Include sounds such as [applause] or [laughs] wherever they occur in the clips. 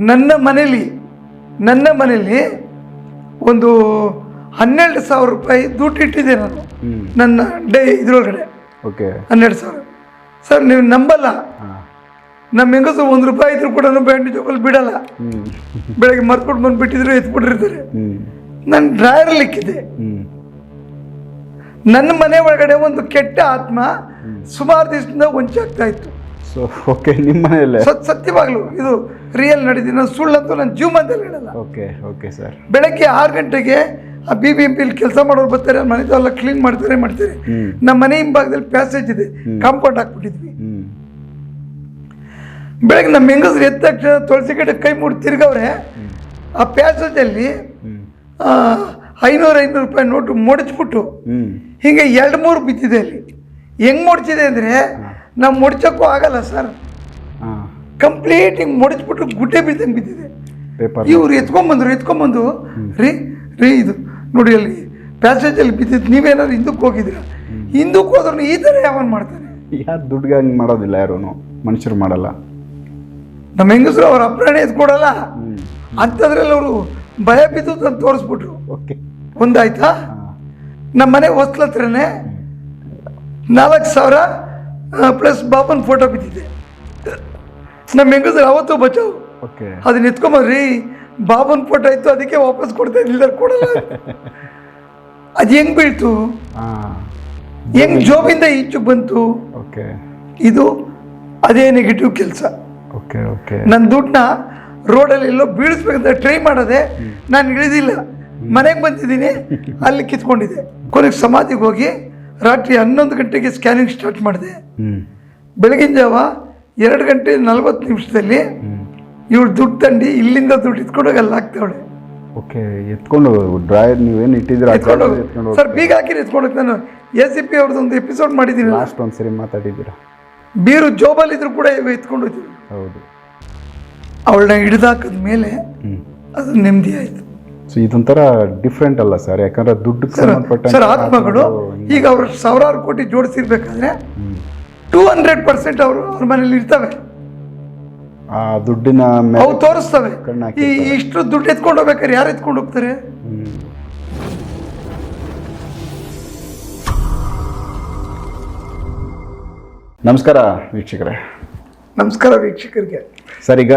ನನ್ನ ಮನೇಲಿ ನನ್ನ ಮನೇಲಿ ಒಂದು ಹನ್ನೆರಡು ಸಾವಿರ ರೂಪಾಯಿ ದುಡ್ಡು ಇಟ್ಟಿದ್ದೆ ನಾನು ನನ್ನ ಡೇ ಇದ್ರೊಳಗಡೆ. ಓಕೆ. ಹನ್ನೆರಡು ಸಾವಿರ. ಸರ್ ನೀವು ನಂಬಲ್ಲ. ನಮ್ಮ ಹೆಂಗಸು ಒಂದು ರೂಪಾಯಿ ಇದ್ರು ಕೂಡ ಬ್ಯಾಂಡ್ ಜೋಕಲ್ಲಿ ಬಿಡಲ್ಲ. ಬೆಳಗ್ಗೆ ಮರ್ಕೊಂಡು ಬಂದುಬಿಟ್ಟಿದ್ರು ಎತ್ಬಿಟ್ಟಿರ್ತಾರೆ. ಹ್ಮ್. ನಾನು ಡ್ರಾಯರಲ್ಲಿ ಇಕ್ಕಿದ್ದೆ ಹ್ಮ್. ನನ್ನ ಮನೆ ಒಳಗಡೆ ಒಂದು ಕೆಟ್ಟ ಆತ್ಮ ಸುಮಾರು ದಿವಸದಿಂದ ಹೊಂಚಾಗ್ತಾ ಇತ್ತು. ಸೊ ಓಕೆ ನಿಮ್ಮ ಮನೆಯಲ್ಲೇ ಸತ್ ಸತ್ಯವಾಗ್ಲು ಇದು ರಿಯಲ್ ನಡೀತೀನಿ ನಾನು ಸುಳ್ಳಂತೂ ನನ್ನ ಜೀವಮಾನದಲ್ಲಿ ಹೇಳಲ್ಲ. ಓಕೆ ಓಕೆ ಸರ್ ಬೆಳಗ್ಗೆ ಆರು ಗಂಟೆಗೆ ಆ ಬಿ ಬಿ ಎಂ ಪಿಲಿ ಕೆಲಸ ಮಾಡೋರು ಬರ್ತಾರೆ ಕ್ಲೀನ್ ಮಾಡ್ತಾರೆ ಮಾಡ್ತಾರೆ. ಹ್ಮ್. ನಮ್ಮ ಮನೆ ಹಿಂಭಾಗದಲ್ಲಿ ಪ್ಯಾಸೇಜ್ ಇದೆ. ಕಾಂಪೌಂಡ್ ಹಾಕ್ಬಿಟ್ಟಿದ್ವಿ. ಬೆಳಗ್ಗೆ ನಮ್ಮ ಹೆಂಗಸ್ರು ಎದ್ದ ತಕ್ಷಣ ತುಳಸಿ ಕಡೆ ಕೈ ಮುಡಿ ತಿರ್ಗವ್ರೆ ಆ ಪ್ಯಾಸೇಜಲ್ಲಿ ಅಲ್ಲಿ ಐನೂರು ಐನೂರು ರೂಪಾಯಿ ನೋಟು ಮುಡಿಚ್ಬಿಟ್ಟು ಹಿಂಗೆ ಎರಡು ಮೂರು ಬಿದ್ದಿದೆ ಅಲ್ಲಿ. ಹೆಂಗೆ ಮುಡ್ಚಿದೆ ಅಂದರೆ ನಾವು ಮುಡ್ಚೋಕ್ಕೂ ಆಗಲ್ಲ ಸರ್. ಹಾಂ. ಕಂಪ್ಲೀಟ್ ಹಿಂಗೆ ಮುಡಿಸ್ಬಿಟ್ಟು ಗುಡ್ಡೆ ಬಿದ್ದಂಗೆ ಬಿದ್ದಿದೆ. ಪೇಪರ್ ಇವ್ರು ಎತ್ಕೊಂಬಂದ್ರು ಎತ್ಕೊಂಬಂದು ರೀ ರೀ ಇದು ನೋಡಿ ಅಲ್ಲಿ ಪ್ಯಾಸೇಜಲ್ಲಿ ಬಿದ್ದಿದ್ದು ನೀವೇನಾದ್ರು ಹಿಂದಕ್ಕೆ ಹೋಗಿದ್ದೀರಾ? ಹಿಂದಕ್ಕೆ ಹೋದ್ರೂ ಈ ಥರ ಯಾವನ್ ಮಾಡ್ತಾನೆ ಯಾರು ದುಡ್ಡಿಗೆ ಹಂಗೆ ಮಾಡೋದಿಲ್ಲ ಯಾರೂ ಮನುಷ್ಯರು ಮಾಡಲ್ಲ. ನಮ್ಮ ಹೆಂಗಸರು ಅವ್ರ ಅಪ್ರಾಣಿ ಎತ್ಕೊಡಲ್ಲ ಕೊಡಲ್ಲ? ಅಂಥದ್ರಲ್ಲಿ ಅವರು ಭಯ ಬಿದ್ದು ಅಂತ ತೋರಿಸ್ಬಿಟ್ರು. ಓಕೆ ಒಂದಾಯ್ತಾ? ನಮ್ಮ ಮನೆ ಹೊಸ್ಲತ್ರನೇ ನಾಲ್ಕು ಸಾವಿರ ಪ್ಲಸ್ ಬಾಬನ್ ಫೋಟೋ ಬಿದ್ದಿದೆ. ನಮ್ಮ ಹೆಂಗಸರು ಅವತ್ತು ಬಚಾವ್. ಓಕೆ ಅದನ್ನ ಎತ್ಕೊಂಬರ್ರಿ ಬಾಬನ್ ಫೋಟೋ ಇತ್ತು ಅದಕ್ಕೆ ವಾಪಸ್ ಕೊಡ್ತಾ ಇರ್ಲಿಲ್ಲ ಕೊಡಲ್ಲ ಅದು. ಹೆಂಗ್ ಬೀಳ್ತು? ಹೆಂಗ್ ಜೋಬಿಂದ ಈಚು ಬಂತು? ಓಕೆ ಇದು ಅದೇ ನೆಗೆಟಿವ್ ಕೆಲಸ. ಓಕೆ ಓಕೆ ನನ್ನ ದುಡ್ಡನ್ನ ರೋಡಲ್ಲಿ ಎಲ್ಲೋ ಬೀಳಿಸ್ಬೇಕಂತ ಟ್ರೈ ಮಾಡೋದೆ ನಾನು ಇಳಿದಿಲ್ಲ. ಮನೆಗೆ ಬಂದಿದ್ದೀನಿ ಅಲ್ಲಿ ಕಿತ್ಕೊಂಡಿದ್ದೆ. ಕೊನೆಗೆ ಸಮಾಧಿಗೆ ಹೋಗಿ ರಾತ್ರಿ ಹನ್ನೊಂದು ಗಂಟೆಗೆ ಸ್ಕ್ಯಾನಿಂಗ್ ಸ್ಟಾರ್ಟ್ ಮಾಡಿದೆ. ಬೆಳಗಿನ ಜಾವ ಎರಡು ಗಂಟೆ ನಲ್ವತ್ತು ನಿಮಿಷದಲ್ಲಿ ಇವಳು ದುಡ್ಡು ತಂಡಿ ಇಲ್ಲಿಂದ ದುಡ್ಡು ಇಟ್ಕೊಂಡೋಗಿ ಅಲ್ಲಿ ಹಾಕ್ತಾವಳೆ. ಓಕೆ ಎತ್ಕೊಂಡು ಡ್ರಾಯರ್ ನೀವೇನು ಇಟ್ಟಿದ್ದೀರಾ? ಎತ್ಕೊಂಡು ಸರ್ ಬೀಗ ಹಾಕಿ ಎತ್ಕೊಂಡೋಗಿ ನಾನು. ಎ ಸಿ ಪಿ ಅವ್ರದ್ದು ಒಂದು ಎಪಿಸೋಡ್ ಮಾಡಿದ್ದೀನಿ. ಲಾಸ್ಟ್ ಒಂದು ಸರಿ ಮಾತಾಡಿದ್ದೀರಾ? ಬೀರು ಜೋಬಲ್ಲಿ ಇದ್ರು ಕೂಡ ಎತ್ಕೊಂಡು ಹೋಗ್ತೀವಿ ಹೌದು. ಅವಳನ್ನ ಹಿಡಿದಾಕದ ಮೇಲೆ ಅದು ನೆಮ್ಮದಿ ಆಯ್ತು. ಸೊ ಇದೊಂಥರ ಡಿಫ್ರೆಂಟ್ ಅಲ್ಲ ಸರ್ ಯಾಕಂದ್ರೆ ದುಡ್ಡು ಸಂಬಂಧಪಟ್ಟ ಸರ್ ಆತ್ಮಗಳು ಈಗ ಅವರು ಸಾವಿರಾರು ಕೋಟಿ ಜೋಡಿಸಿರ್ಬೇಕಾದ್ರೆ ಟೂ ಹಂಡ್ರೆಡ್ ಪರ್ಸೆಂಟ್ ಅವರು ಅವ್ರ ಮನೇಲಿ ಇರ್ತವೆ. ಆ ದುಡ್ಡಿನ ಅವು ತೋರಿಸ್ತವೆ. ಈ ಇಷ್ಟು ದುಡ್ಡು ಎತ್ಕೊಂಡು ಹೋಗ್ಬೇಕಾದ್ರೆ ಯಾರು ಎತ್ಕೊಂಡು ಹೋಗ್ತಾರೆ? ನಮಸ್ಕಾರ ವೀಕ್ಷಕರೇ. ನಮಸ್ಕಾರ ವೀಕ್ಷಕರಿಗೆ. ಸರ್ ಈಗ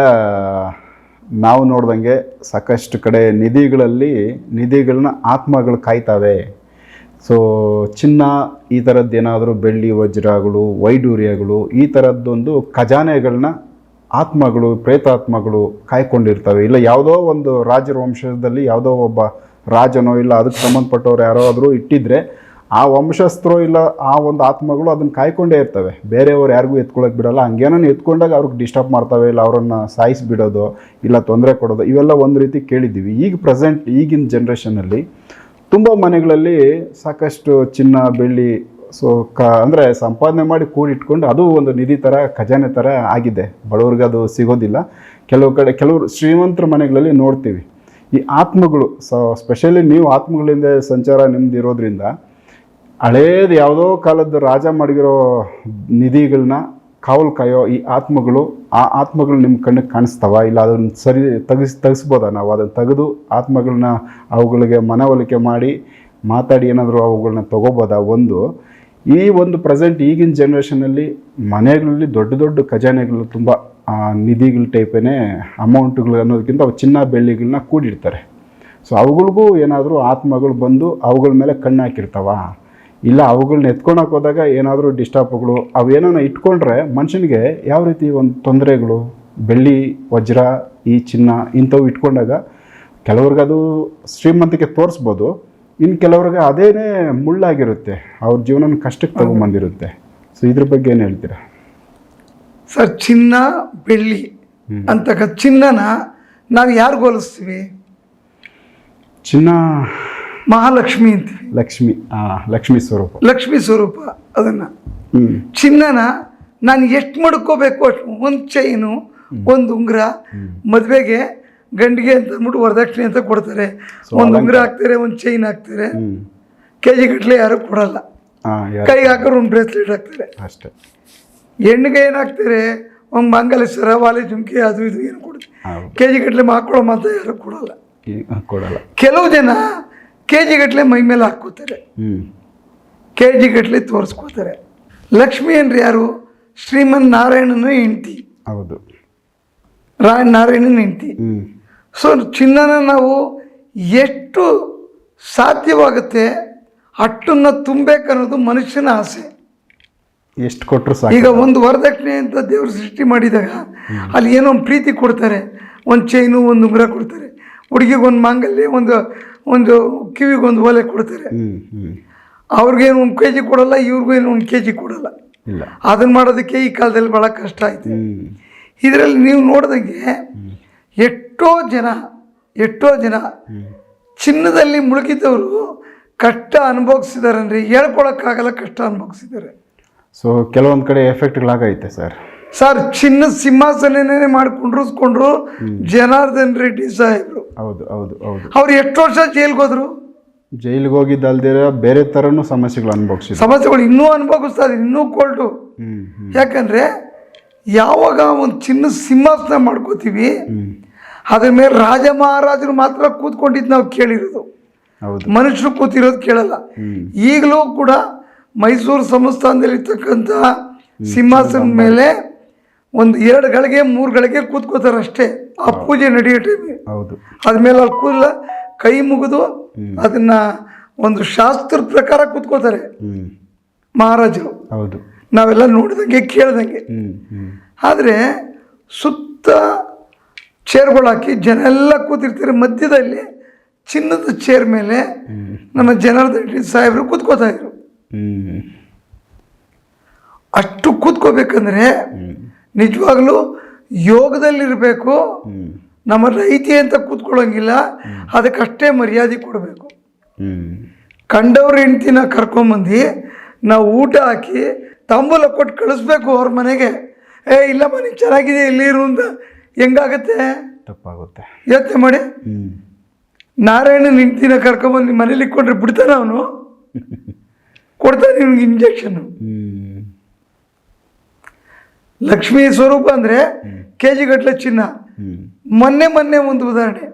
ನಾವು ನೋಡ್ದಂಗೆ ಸಾಕಷ್ಟು ಕಡೆ ನಿಧಿಗಳಲ್ಲಿ ನಿಧಿಗಳನ್ನ ಆತ್ಮಗಳು ಕಾಯ್ತವೆ. ಸೊ ಚಿನ್ನ, ಈ ಥರದ್ದು ಏನಾದರೂ ಬೆಳ್ಳಿ, ವಜ್ರಗಳು, ವೈಡೂರ್ಯಗಳು, ಈ ಥರದ್ದೊಂದು ಖಜಾನೆಗಳನ್ನ ಆತ್ಮಗಳು, ಪ್ರೇತಾತ್ಮಗಳು ಕಾಯ್ಕೊಂಡಿರ್ತವೆ. ಇಲ್ಲ, ಯಾವುದೋ ಒಂದು ರಾಜರ ವಂಶದಲ್ಲಿ ಯಾವುದೋ ಒಬ್ಬ ರಾಜನೋ, ಇಲ್ಲ, ಅದಕ್ಕೆ ಸಂಬಂಧಪಟ್ಟವ್ರು ಯಾರೋ ಆದರೂ ಇಟ್ಟಿದ್ರೆ ಆ ವಂಶಸ್ಥರು ಇಲ್ಲ, ಆ ಒಂದು ಆತ್ಮಗಳು ಅದನ್ನ ಕಾಯ್ಕೊಂಡೇ ಇರ್ತವೆ. ಬೇರೆಯವ್ರು ಯಾರಿಗೂ ಎತ್ಕೊಳ್ಳೋಕೆ ಬಿಡಲ್ಲ. ಹಂಗೇನೋ ಎತ್ಕೊಂಡಾಗ ಅವ್ರಿಗೆ ಡಿಸ್ಟರ್ಬ್ ಮಾಡ್ತವೆ ಇಲ್ಲ ಅವರನ್ನು ಸಾಯಿಸಿಬಿಡೋದು ಇಲ್ಲ ತೊಂದರೆ ಕೊಡೋದು, ಇವೆಲ್ಲ ಒಂದು ರೀತಿ ಕೇಳಿದ್ದೀವಿ. ಈಗ ಪ್ರೆಸೆಂಟ್ ಈಗಿನ ಜನ್ರೇಷನಲ್ಲಿ ತುಂಬ ಮನೆಗಳಲ್ಲಿ ಸಾಕಷ್ಟು ಚಿನ್ನ, ಬೆಳ್ಳಿ ಸೊ ಕ, ಅಂದರೆ ಸಂಪಾದನೆ ಮಾಡಿ ಕೂಡಿಟ್ಕೊಂಡು ಅದು ಒಂದು ನಿಧಿ ಥರ ಖಜಾನೆ ಥರ ಆಗಿದೆ. ಬಡವ್ರಿಗೆ ಅದು ಸಿಗೋದಿಲ್ಲ. ಕೆಲವು ಕಡೆ, ಕೆಲವರು ಶ್ರೀಮಂತರ ಮನೆಗಳಲ್ಲಿ ನೋಡ್ತೀವಿ. ಈ ಆತ್ಮಗಳು ಸೊ ಸ್ಪೆಷಲಿ ನೀವು ಆತ್ಮಗಳಿಂದ ಸಂಚಾರ ನಿಮ್ದು ಇರೋದ್ರಿಂದ ಹಳೇದು ಯಾವುದೋ ಕಾಲದ ರಾಜ ಮಾಡಿರೋ ನಿಧಿಗಳನ್ನ ಕಾವಲು ಕಾಯೋ ಈ ಆತ್ಮಗಳು, ಆ ಆತ್ಮಗಳು ನಿಮ್ಮ ಕಣ್ಣಿಗೆ ಕಾಣಿಸ್ತಾವ? ಇಲ್ಲ ಅದನ್ನು ಸರಿ ತೆಗಿಸ್, ತೆಗಿಸ್ಬೋದಾ ನಾವು? ಅದನ್ನು ತೆಗೆದು ಆತ್ಮಗಳನ್ನ ಅವುಗಳಿಗೆ ಮನವೊಲಿಕೆ ಮಾಡಿ ಮಾತಾಡಿ ಏನಾದರೂ ಅವುಗಳನ್ನ ತಗೋಬೋದಾ? ಒಂದು, ಈ ಒಂದು ಪ್ರೆಸೆಂಟ್ ಈಗಿನ ಜನ್ರೇಷನಲ್ಲಿ ಮನೆಗಳಲ್ಲಿ ದೊಡ್ಡ ದೊಡ್ಡ ಖಜಾನೆಗಳು ತುಂಬ ನಿಧಿಗಳ ಟೈಪೇ ಅಮೌಂಟ್ಗಳು ಅನ್ನೋದಕ್ಕಿಂತ ಅವು ಚಿನ್ನ ಬೆಳ್ಳಿಗಳನ್ನ ಕೂಡಿಡ್ತಾರೆ. ಸೊ ಅವುಗಳಿಗೂ ಏನಾದರೂ ಆತ್ಮಗಳು ಬಂದು ಅವುಗಳ ಮೇಲೆ ಕಣ್ಣು ಹಾಕಿರ್ತಾವ. ಇಲ್ಲ ಅವುಗಳನ್ನ ಎತ್ಕೊಳಕ್ಕೆ ಹೋದಾಗ ಏನಾದರೂ ಡಿಸ್ಟರ್ಬ್ಗಳು ಅವೇನೋ ಇಟ್ಕೊಂಡ್ರೆ ಮನುಷ್ಯನಿಗೆ ಯಾವ ರೀತಿ ಒಂದು ತೊಂದರೆಗಳು? ಬೆಳ್ಳಿ ವಜ್ರ ಈ ಚಿನ್ನ ಇಂಥವು ಇಟ್ಕೊಂಡಾಗ ಕೆಲವ್ರಿಗೆ ಅದು ಶ್ರೀಮಂತಿಕೆ ತೋರಿಸ್ಬೋದು. ಇನ್ನು ಕೆಲವ್ರಿಗೆ ಅದೇನೇ ಮುಳ್ಳಾಗಿರುತ್ತೆ. ಅವ್ರ ಜೀವನ ಕಷ್ಟಕ್ಕೆ ತಗೊಂಬಂದಿರುತ್ತೆ ಸೊ ಇದ್ರ ಬಗ್ಗೆ ಏನು ಹೇಳ್ತೀರಾ? ಸರ್ ಚಿನ್ನ ಬೆಳ್ಳಿ ಅಂತಕ್ಕ ಚಿನ್ನನ ನಾವು ಯಾರು ಹೋಲಿಸ್ತೀವಿ? ಚಿನ್ನ ಮಹಾಲಕ್ಷ್ಮಿ ಅಂತೀವಿ ಲಕ್ಷ್ಮಿ ಲಕ್ಷ್ಮಿ ಸ್ವರೂಪ. ಲಕ್ಷ್ಮಿ ಸ್ವರೂಪ ಅದನ್ನು. ಚಿನ್ನನ ನಾನು ಎಷ್ಟು ಮಡ್ಕೋಬೇಕು ಅಷ್ಟು ಒಂದು ಚೈನು ಒಂದು ಉಂಗುರ ಮದುವೆಗೆ ಗಂಡಿಗೆ ಅಂತ ಅಂದ್ಬಿಟ್ಟು ವರದಕ್ಷಿಣೆ ಅಂತ ಕೊಡ್ತಾರೆ. ಒಂದು ಉಂಗುರ ಹಾಕ್ತಾರೆ ಒಂದು ಚೈನ್ ಹಾಕ್ತಾರೆ. ಕೆ ಜಿ ಗಟ್ಟಲೆ ಯಾರು ಕೊಡಲ್ಲ. ಕೈಗೆ ಹಾಕೋರು ಒಂದು ಬ್ರೇಸ್ಲೆಟ್ ಹಾಕ್ತಾರೆ. ಅಷ್ಟೇ. ಹೆಣ್ಣಿಗೆ ಏನು ಹಾಕ್ತಾರೆ? ಒಂದು ಮಂಗಲೇಶ್ವರ ವಾಲೆ ಜುಮ್ಕಿ ಅದು ಇದು ಏನು ಕೊಡ್ತಾರೆ ಕೆ ಜಿ ಗಟ್ಟಲೆ ಮಾಡ್ಕೊಳ್ಳೋ ಮಾತ್ರ ಯಾರು ಕೊಡಲ್ಲ. ಕೊಡಲ್ಲ. ಕೆಲವು ಜನ ಕೆ ಜಿ ಗಟ್ಟಲೆ ಮೈ ಮೇಲೆ ಹಾಕ್ಕೋತಾರೆ. ಕೆ ಜಿ ಗಟ್ಟಲೆ ತೋರಿಸ್ಕೋತಾರೆ. ಲಕ್ಷ್ಮಿ ಅಂದ್ರೆ ಯಾರು? ಶ್ರೀಮನ್ ನಾರಾಯಣನ ಹೆಂಡತಿ. ಹೌದು. ರಾಯ ನಾರಾಯಣನ ಹೆಂಡತಿ. ಸೊ ಚಿನ್ನನ ನಾವು ಎಷ್ಟು ಸಾಧ್ಯವಾಗುತ್ತೆ ಅಟ್ಟನ್ನು ತುಂಬಬೇಕನ್ನೋದು ಮನುಷ್ಯನ ಆಸೆ. ಎಷ್ಟು ಕೊಟ್ಟರು ಸಾಕು. ಈಗ ಒಂದು ವರದಕ್ಷಿಣೆ ಅಂತ ದೇವರು ಸೃಷ್ಟಿ ಮಾಡಿದಾಗ ಅಲ್ಲಿ ಏನೋ ಒಂದು ಪ್ರೀತಿ ಕೊಡ್ತಾರೆ. ಒಂದು ಚೈನು ಒಂದು ಉಂಗುರ ಕೊಡ್ತಾರೆ. ಹುಡುಗಿಗೆ ಒಂದು ಮಾಂಗಲ್ಯ ಒಂದು ಒಂದು ಕಿವಿಗೆ ಒಂದು ಓಲೆ ಕೊಡ್ತಾರೆ. ಅವ್ರಿಗೇನು ಒಂದು ಕೆ ಜಿ ಕೊಡಲ್ಲ ಇವ್ರಿಗೂ ಏನು ಒಂದು ಕೆ ಜಿ ಕೊಡಲ್ಲ ಅದನ್ನ ಮಾಡೋದಕ್ಕೆ ಈ ಕಾಲದಲ್ಲಿ ಭಾಳ ಕಷ್ಟ ಆಯ್ತು. ಇದರಲ್ಲಿ ನೀವು ನೋಡಿದಂಗೆ ಎಷ್ಟೋ ಜನ ಎಷ್ಟೋ ಜನ ಚಿನ್ನದಲ್ಲಿ ಮುಳುಗಿದವರು ಕಷ್ಟ ಅನುಭವಿಸಿದಾರೆ ಅಂದರೆ ಹೇಳ್ಕೊಳಕ್ಕಾಗಲ್ಲ ಕಷ್ಟ ಅನುಭವಿಸಿದ್ದಾರೆ. ಸೊ ಕೆಲವೊಂದು ಕಡೆ ಎಫೆಕ್ಟ್ಗಳಾಗೈತೆ ಸರ್ ಸರ್ ಚಿನ್ನ ಸಿಂಹಾಸನನೇ ಮಾಡ್ಕೊಂಡ್ರು ಕುಂಡ್ರಿಸ್ಕೊಂಡ್ರು ಜನಾರ್ದನ್ ರೆಡ್ಡಿ ಸಾಹೇಬ್ರು. ಹೌದು ಹೌದು ಹೌದು. ಅವ್ರು ಎಷ್ಟು ವರ್ಷ ಜೈಲ್ಗೆ ಹೋದ್ರು? ಜೈಲಿಗೆ ಹೋಗಿದ್ದಲ್ದಿರ ಬೇರೆ ಥರನೂ ಸಮಸ್ಯೆಗಳು ಅನುಭವಿಸಿ ಸಮಸ್ಯೆಗಳು ಇನ್ನೂ ಅನುಭವಿಸ್ತಾ ಇದ್ದಾರೆ ಇನ್ನೂ ಕೋಲ್ಟು. ಯಾಕಂದರೆ ಯಾವಾಗ ಒಂದು ಚಿನ್ನ ಸಿಂಹಾಸನ ಮಾಡ್ಕೋತೀವಿ ಅದ್ರ ಮೇಲೆ ರಾಜ ಮಹಾರಾಜರು ಮಾತ್ರ ಕೂತ್ಕೊಂಡಿದ್ದು ನಾವು ಕೇಳಿರೋದು. ಹೌದು. ಮನುಷ್ಯರು ಕೂತಿರೋದು ಕೇಳಲ್ಲ. ಈಗಲೂ ಕೂಡ ಮೈಸೂರು ಸಂಸ್ಥಾನದಲ್ಲಿರ್ತಕ್ಕಂಥ ಸಿಂಹಾಸನ ಮೇಲೆ. ಒಂದು ಎರಡು ಗಳಿಗೆ ಮೂರು ಗಳಿಗೆ ಕೂತ್ಕೋತಾರೆ ಅಷ್ಟೇ ಆ ಪೂಜೆ ನಡೆಯೋ ಟೈಮಿಗೆ ಹೌದು. ಅದ್ಮೇಲೆ ಅಲ್ಲಿ ಕೂದಲ ಕೈ ಮುಗಿದು ಅದನ್ನ ಒಂದು ಶಾಸ್ತ್ರ ಪ್ರಕಾರ ಕೂತ್ಕೋತಾರೆ. ಮಹಾರಾಜರು. ಹೌದು. ನಾವೆಲ್ಲ ನೋಡಿದಂಗೆ ಕೇಳ್ದಂಗೆ. ಆದರೆ ಸುತ್ತ ಚೇರ್ಗಳು ಹಾಕಿ ಜನ ಎಲ್ಲ ಕೂತಿರ್ತಾರೆ. ಮಧ್ಯದಲ್ಲಿ ಚಿನ್ನದ ಚೇರ್ ಮೇಲೆ ನಮ್ಮ ಜನಾರ್ದನ್ ರೆಡ್ಡಿ ಸಾಹೇಬರು ಕೂತ್ಕೋತಾ ಇದ್ರು. ಅಷ್ಟು ಕೂತ್ಕೋಬೇಕಂದ್ರೆ ನಿಜವಾಗ್ಲೂ ಯೋಗದಲ್ಲಿರಬೇಕು. ನಮ್ಮ ರೈತಿ ಅಂತ ಕೂತ್ಕೊಳ್ಳೋಂಗಿಲ್ಲ. ಅದಕ್ಕಷ್ಟೇ ಮರ್ಯಾದೆ ಕೊಡಬೇಕು. ಕಂಡವ್ರ ಹೆಂಡ್ತಿನ ಕರ್ಕೊಂಬಂದು ನಾವು ಊಟ ಹಾಕಿ ತಾಂಬೂಲ ಕೊಟ್ಟು ಕಳಿಸ್ಬೇಕು ಅವ್ರ ಮನೆಗೆ. ಏ ಇಲ್ಲ ಮನೆ ಚೆನ್ನಾಗಿದೆ ಇಲ್ಲಿರು ಅಂತ. ಹೆಂಗಾಗತ್ತೆ? ತಪ್ಪಾಗುತ್ತೆ. ಯೋಚನೆ ಮಾಡಿ. ನಾರಾಯಣ ನಿಂತಿನ ಹೆಂಡ್ತಿನ ಕರ್ಕೊಂಬಂದು ನಿಮ್ಮ ಮನೇಲಿ ಕೊಟ್ಟರೆ ಬಿಡ್ತಾನ ಅವನು? [laughs] ಕೊಡ್ತಾನೆ ನಿಮ್ಗೆ ಇಂಜೆಕ್ಷನ್ನು ಲಕ್ಷ್ಮೀ ಸ್ವರೂಪ ಅಂದರೆ ಕೆ ಜಿ ಗಟ್ಟಲೆ ಚಿನ್ನ. ಮೊನ್ನೆ ಮೊನ್ನೆ ಒಂದು ಉದಾಹರಣೆ.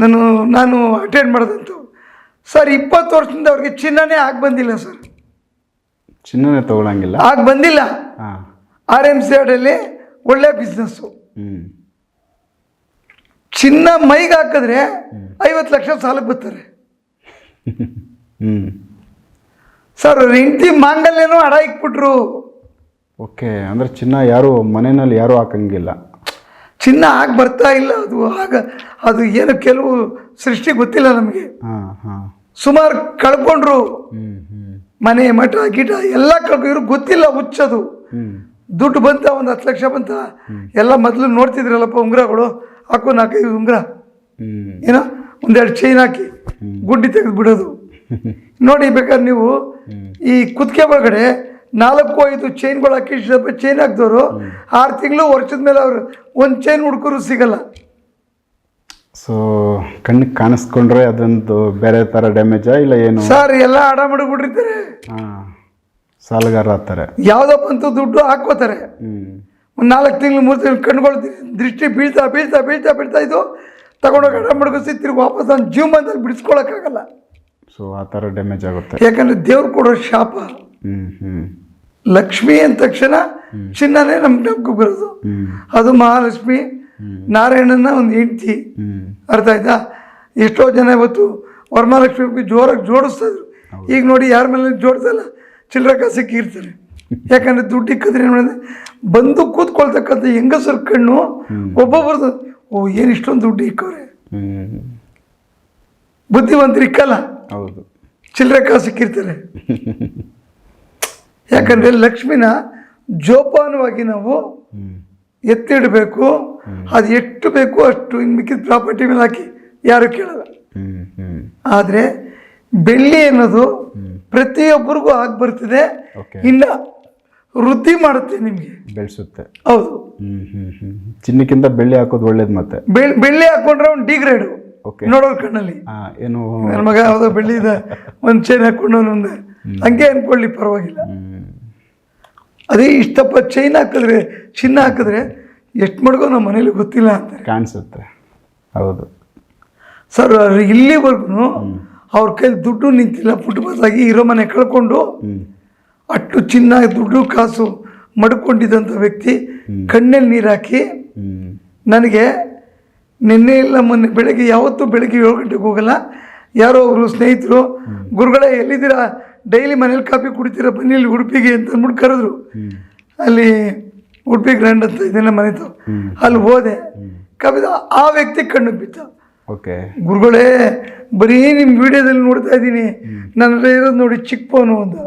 ನಾನು ನಾನು ಅಟೆಂಡ್ ಮಾಡಿದಂತು. ಸರ್ ಇಪ್ಪತ್ತು ವರ್ಷದಿಂದ ಅವ್ರಿಗೆ ಚಿನ್ನನೇ ಆಗಿ ಬಂದಿಲ್ಲ ಸರ್. ಚಿನ್ನನೇ ತಗೊಳಂಗಿಲ್ಲ? ಆಗ ಬಂದಿಲ್ಲ. ಆರ್ ಎಂ ಸಿ ಆಡಲ್ಲಿ ಒಳ್ಳೆ ಬಿಸ್ನೆಸ್ಸು ಚಿನ್ನ ಮೈಗೆ ಹಾಕಿದ್ರೆ ಐವತ್ತು ಲಕ್ಷ ಸಾಲಕ್ಕೆ ಬರ್ತಾರೆ. ಸರ್ ಅವ್ರ ಹೆಂಡತಿ ಮಾಂಗಲ್ಯನೂ ಅಡ ಇಕ್ಬಿಟ್ರು. ಓಕೆ ಅಂದರೆ ಚಿನ್ನ ಯಾರು ಮನೆಯಲ್ಲಿ ಯಾರೂ ಹಾಕಂಗಿಲ್ಲ. ಚಿನ್ನ ಆಗಿ ಬರ್ತಾ ಇಲ್ಲ ಅದು ಆಗ ಅದು ಏನು ಕೆಲವು ಸೃಷ್ಟಿ ಗೊತ್ತಿಲ್ಲ ನಮಗೆ. ಹಾಂ ಹಾಂ. ಸುಮಾರು ಕಳ್ಕೊಂಡ್ರು. ಮನೆ ಮಠ ಗಿಟ ಎಲ್ಲ ಕಳ್ಕೊ ಇವ್ರಿಗೆ ಗೊತ್ತಿಲ್ಲ ಹುಚ್ಚದು. ದುಡ್ಡು ಬಂತ ಒಂದು ಹತ್ತು ಲಕ್ಷ ಬಂತ. ಎಲ್ಲ ಮೊದಲು ನೋಡ್ತಿದ್ರಲ್ಲಪ್ಪ ಉಂಗುರಗಳು. ಹಾಕು ನಾಲ್ಕೈದು ಉಂಗುರ. ಏನೋ ಒಂದೆರಡು ಚೈನ್ ಹಾಕಿ ಗುಡ್ಡಿ ತೆಗೆದು ಬಿಡೋದು [laughs] ನೋಡಿ ಬೇಕಾದ್ರೆ ನೀವು ಈ ಕುತ್ತಿಗೆ ಒಳಗಡೆ ನಾಲ್ಕು ಐದು ಚೈನ್ಗಳು ಹಾಕಿ ಸ್ವಲ್ಪ ಚೈನ್ ಹಾಕಿದವರು ಆರು ತಿಂಗಳು ವರ್ಷದ ಮೇಲೆ ಅವರು ಒಂದು ಚೈನ್ ಹುಡ್ಕೋರು ಸಿಗಲ್ಲ. ಸೊ ಕಣ್ಣಿಗೆ ಕಾಣಿಸ್ಕೊಂಡ್ರೆ ಅದೊಂದು ಬೇರೆ ಥರ ಡ್ಯಾಮೇಜಾ ಇಲ್ಲ ಏನು? ಸರ್ ಎಲ್ಲ ಹಡ ಮಾಡಿಬಿಟ್ಟಿರ್ತಾರೆ. ಹಾಂ ಸಾಲಗಾರ ಆಗ್ತಾರೆ. ಯಾವುದಪ್ಪ ಅಂತ ದುಡ್ಡು ಹಾಕೋತಾರೆ ಒಂದು ನಾಲ್ಕು ತಿಂಗಳು ಮೂರು ತಿಂಗಳು ಕಣ್ಗಳು ದೃಷ್ಟಿ ಬೀಳ್ತಾ ಬೀಳ್ತಾ ಬೀಳ್ತಾ ಬೀಳ್ತಾ ಇದು ತಗೊಂಡೋಗಿ ಹಡ ಮಡ್ಗಿಸಿ ತಿರ್ಗಿ ವಾಪಸ್ ನನ್ನ ಜೀವಮಾನದಲ್ಲಿ ಬಿಡಿಸ್ಕೊಳಕ್ಕಾಗಲ್ಲ. ಸೊ ಆ ಥರ ಡ್ಯಾಮೇಜ್ ಆಗುತ್ತೆ. ಯಾಕಂದ್ರೆ ದೇವ್ರು ಕೊಡೋ ಶಾಪ. ಲಕ್ಷ್ಮಿ ಅಂದ ತಕ್ಷಣ ಚಿನ್ನನೇ ನಮ್ಗೆ ನಮ್ಗೆ ಬರೋದು. ಅದು ಮಹಾಲಕ್ಷ್ಮಿ ನಾರಾಯಣನ ಒಂದು ಹೆಂಡತಿ. ಅರ್ಥ ಆಯ್ತಾ? ಎಷ್ಟೋ ಜನ ಇವತ್ತು ವರಮಹಾಲಕ್ಷ್ಮಿ ಜೋರಾಗಿ ಜೋಡಿಸ್ತಾ ಇದ್ರು. ಈಗ ನೋಡಿ ಯಾರ ಮೇಲೆ ಜೋಡಿಸಲ್ಲ ಚಿಲ್ಲರೆ ಕಾಸಿಗೆ ಇರ್ತಾರೆ ಯಾಕಂದ್ರೆ ದುಡ್ಡು ಇಕ್ಕಿದ್ರೆ ಏನು ಮಾಡಿದ್ರೆ ಬಂದು ಕೂತ್ಕೊಳ್ತಕ್ಕಂಥ ಹೆಂಗಸರ ಕಣ್ಣು ಒಬ್ಬೊಬ್ಬರದು ಓ ಏನು ಇಷ್ಟೊಂದು ದುಡ್ಡು ಇಕ್ಕವ್ರೆ. ಬುದ್ಧಿವಂತರು ಇಕ್ಕಲ್ಲ. ಹೌದು. ಚಿಲ್ಲರೆ ಕಾಸು ಇಕ್ಕಿರ್ತಾರೆ [laughs] ಯಾಕಂದ್ರೆ ಲಕ್ಷ್ಮಿನ ಜೋಪಾನವಾಗಿ ನಾವು ಎತ್ತಿಡಬೇಕು ಅದು ಎಷ್ಟು ಬೇಕು ಅಷ್ಟು ಇನ್ನು ಮಿಕ್ಕಿದ ಪ್ರಾಪರ್ಟಿ ಮೇಲೆ ಹಾಕಿ ಯಾರು ಕೇಳಲ್ಲ. ಆದರೆ ಬೆಳ್ಳಿ ಅನ್ನೋದು ಪ್ರತಿಯೊಬ್ಬರಿಗೂ ಆಗಿ ಬರ್ತಿದೆ. ಇನ್ನ ವೃದ್ಧಿ ಮಾಡುತ್ತೆ ನಿಮಗೆ. ಬೆಳೆಸುತ್ತೆ. ಹೌದು. ಚಿನ್ನಕ್ಕಿಂತ ಬೆಳ್ಳಿ ಹಾಕೋದು ಒಳ್ಳೇದು ಮತ್ತೆ. ಬೆಳ್ ಬೆಳ್ಳಿ ಹಾಕೊಂಡ್ರೆ ಒಂದು ಡಿಗ್ರೇಡ್ ಓಕೆ ನೋಡೋರ್ ಕಣ್ಣಲ್ಲಿ. ಏನು ನನ್ನ ಮಗ ಯಾವುದೋ ಬೆಳ್ಳಿ ಇದೆ ಒಂದು ಚೈನ್ ಹಾಕೊಂಡು ಒಂದೆ ಹಂಗೆ ಅನ್ಕೊಳ್ಳಿ ಪರವಾಗಿಲ್ಲ. ಅದೇ ಇಷ್ಟಪ್ಪ ಚೈನ್ ಹಾಕಿದ್ರೆ ಚಿನ್ನ ಹಾಕಿದ್ರೆ ಎಷ್ಟು ಮಡ್ಗೋ ನಮ್ಮ ಮನೇಲಿ ಗೊತ್ತಿಲ್ಲ ಅಂತ ಕಾಣಿಸುತ್ತೆ. ಹೌದು. ಸರ್ ಅವ್ರು ಇಲ್ಲಿವರೆಗೂ ಅವ್ರ ಕೈಲಿ ದುಡ್ಡು ನಿಂತಿಲ್ಲ ಫುಟ್ಪಾತ್ ಆಗಿ ಇರೋ ಮನೆ ಕಳ್ಕೊಂಡು ಅಷ್ಟು ಚಿನ್ನ ದುಡ್ಡು ಕಾಸು ಮಡ್ಕೊಂಡಿದ್ದಂಥ ವ್ಯಕ್ತಿ ಕಣ್ಣಲ್ಲಿ ನೀರು ಹಾಕಿ ನನಗೆ ನಿನ್ನೆ ಇಲ್ಲ ಮೊನ್ನೆ ಬೆಳಗ್ಗೆ ಯಾವತ್ತೂ ಬೆಳಗ್ಗೆ ಏಳು ಗಂಟೆಗೆ ಹೋಗಲ್ಲ. ಯಾರೋ ಒಬ್ಬರು ಸ್ನೇಹಿತರು ಗುರುಗಳೇ ಎಲ್ಲಿದ್ದೀರಾ? ಡೈಲಿ ಮನೇಲಿ ಕಾಫಿ ಕುಡಿತೀರ ಬನ್ನಿ ಇಲ್ಲಿ ಉಡುಪಿಗೆ ಅಂತ ಅಂದ್ಬಿಟ್ಟು ಕರೆದ್ರು. ಅಲ್ಲಿ ಉಡುಪಿ ಗ್ರ್ಯಾಂಡ್ ಅಂತ ಇದನ್ನ ಮನೆದು ಅಲ್ಲಿ ಹೋದೆ. ಕಾಫಿ ಆ ವ್ಯಕ್ತಿ ಕಣ್ಣಿಗೆ ಬಿತ್ತ ಓಕೆ. ಗುರುಗಳೇ ಬರೀ ನಿಮ್ಮ ವಿಡಿಯೋದಲ್ಲಿ ನೋಡ್ತಾ ಇದ್ದೀನಿ. ನನ್ನ ಇರೋದು ನೋಡಿ ಚಿಕ್ಕ ಫೋನು ಒಂದು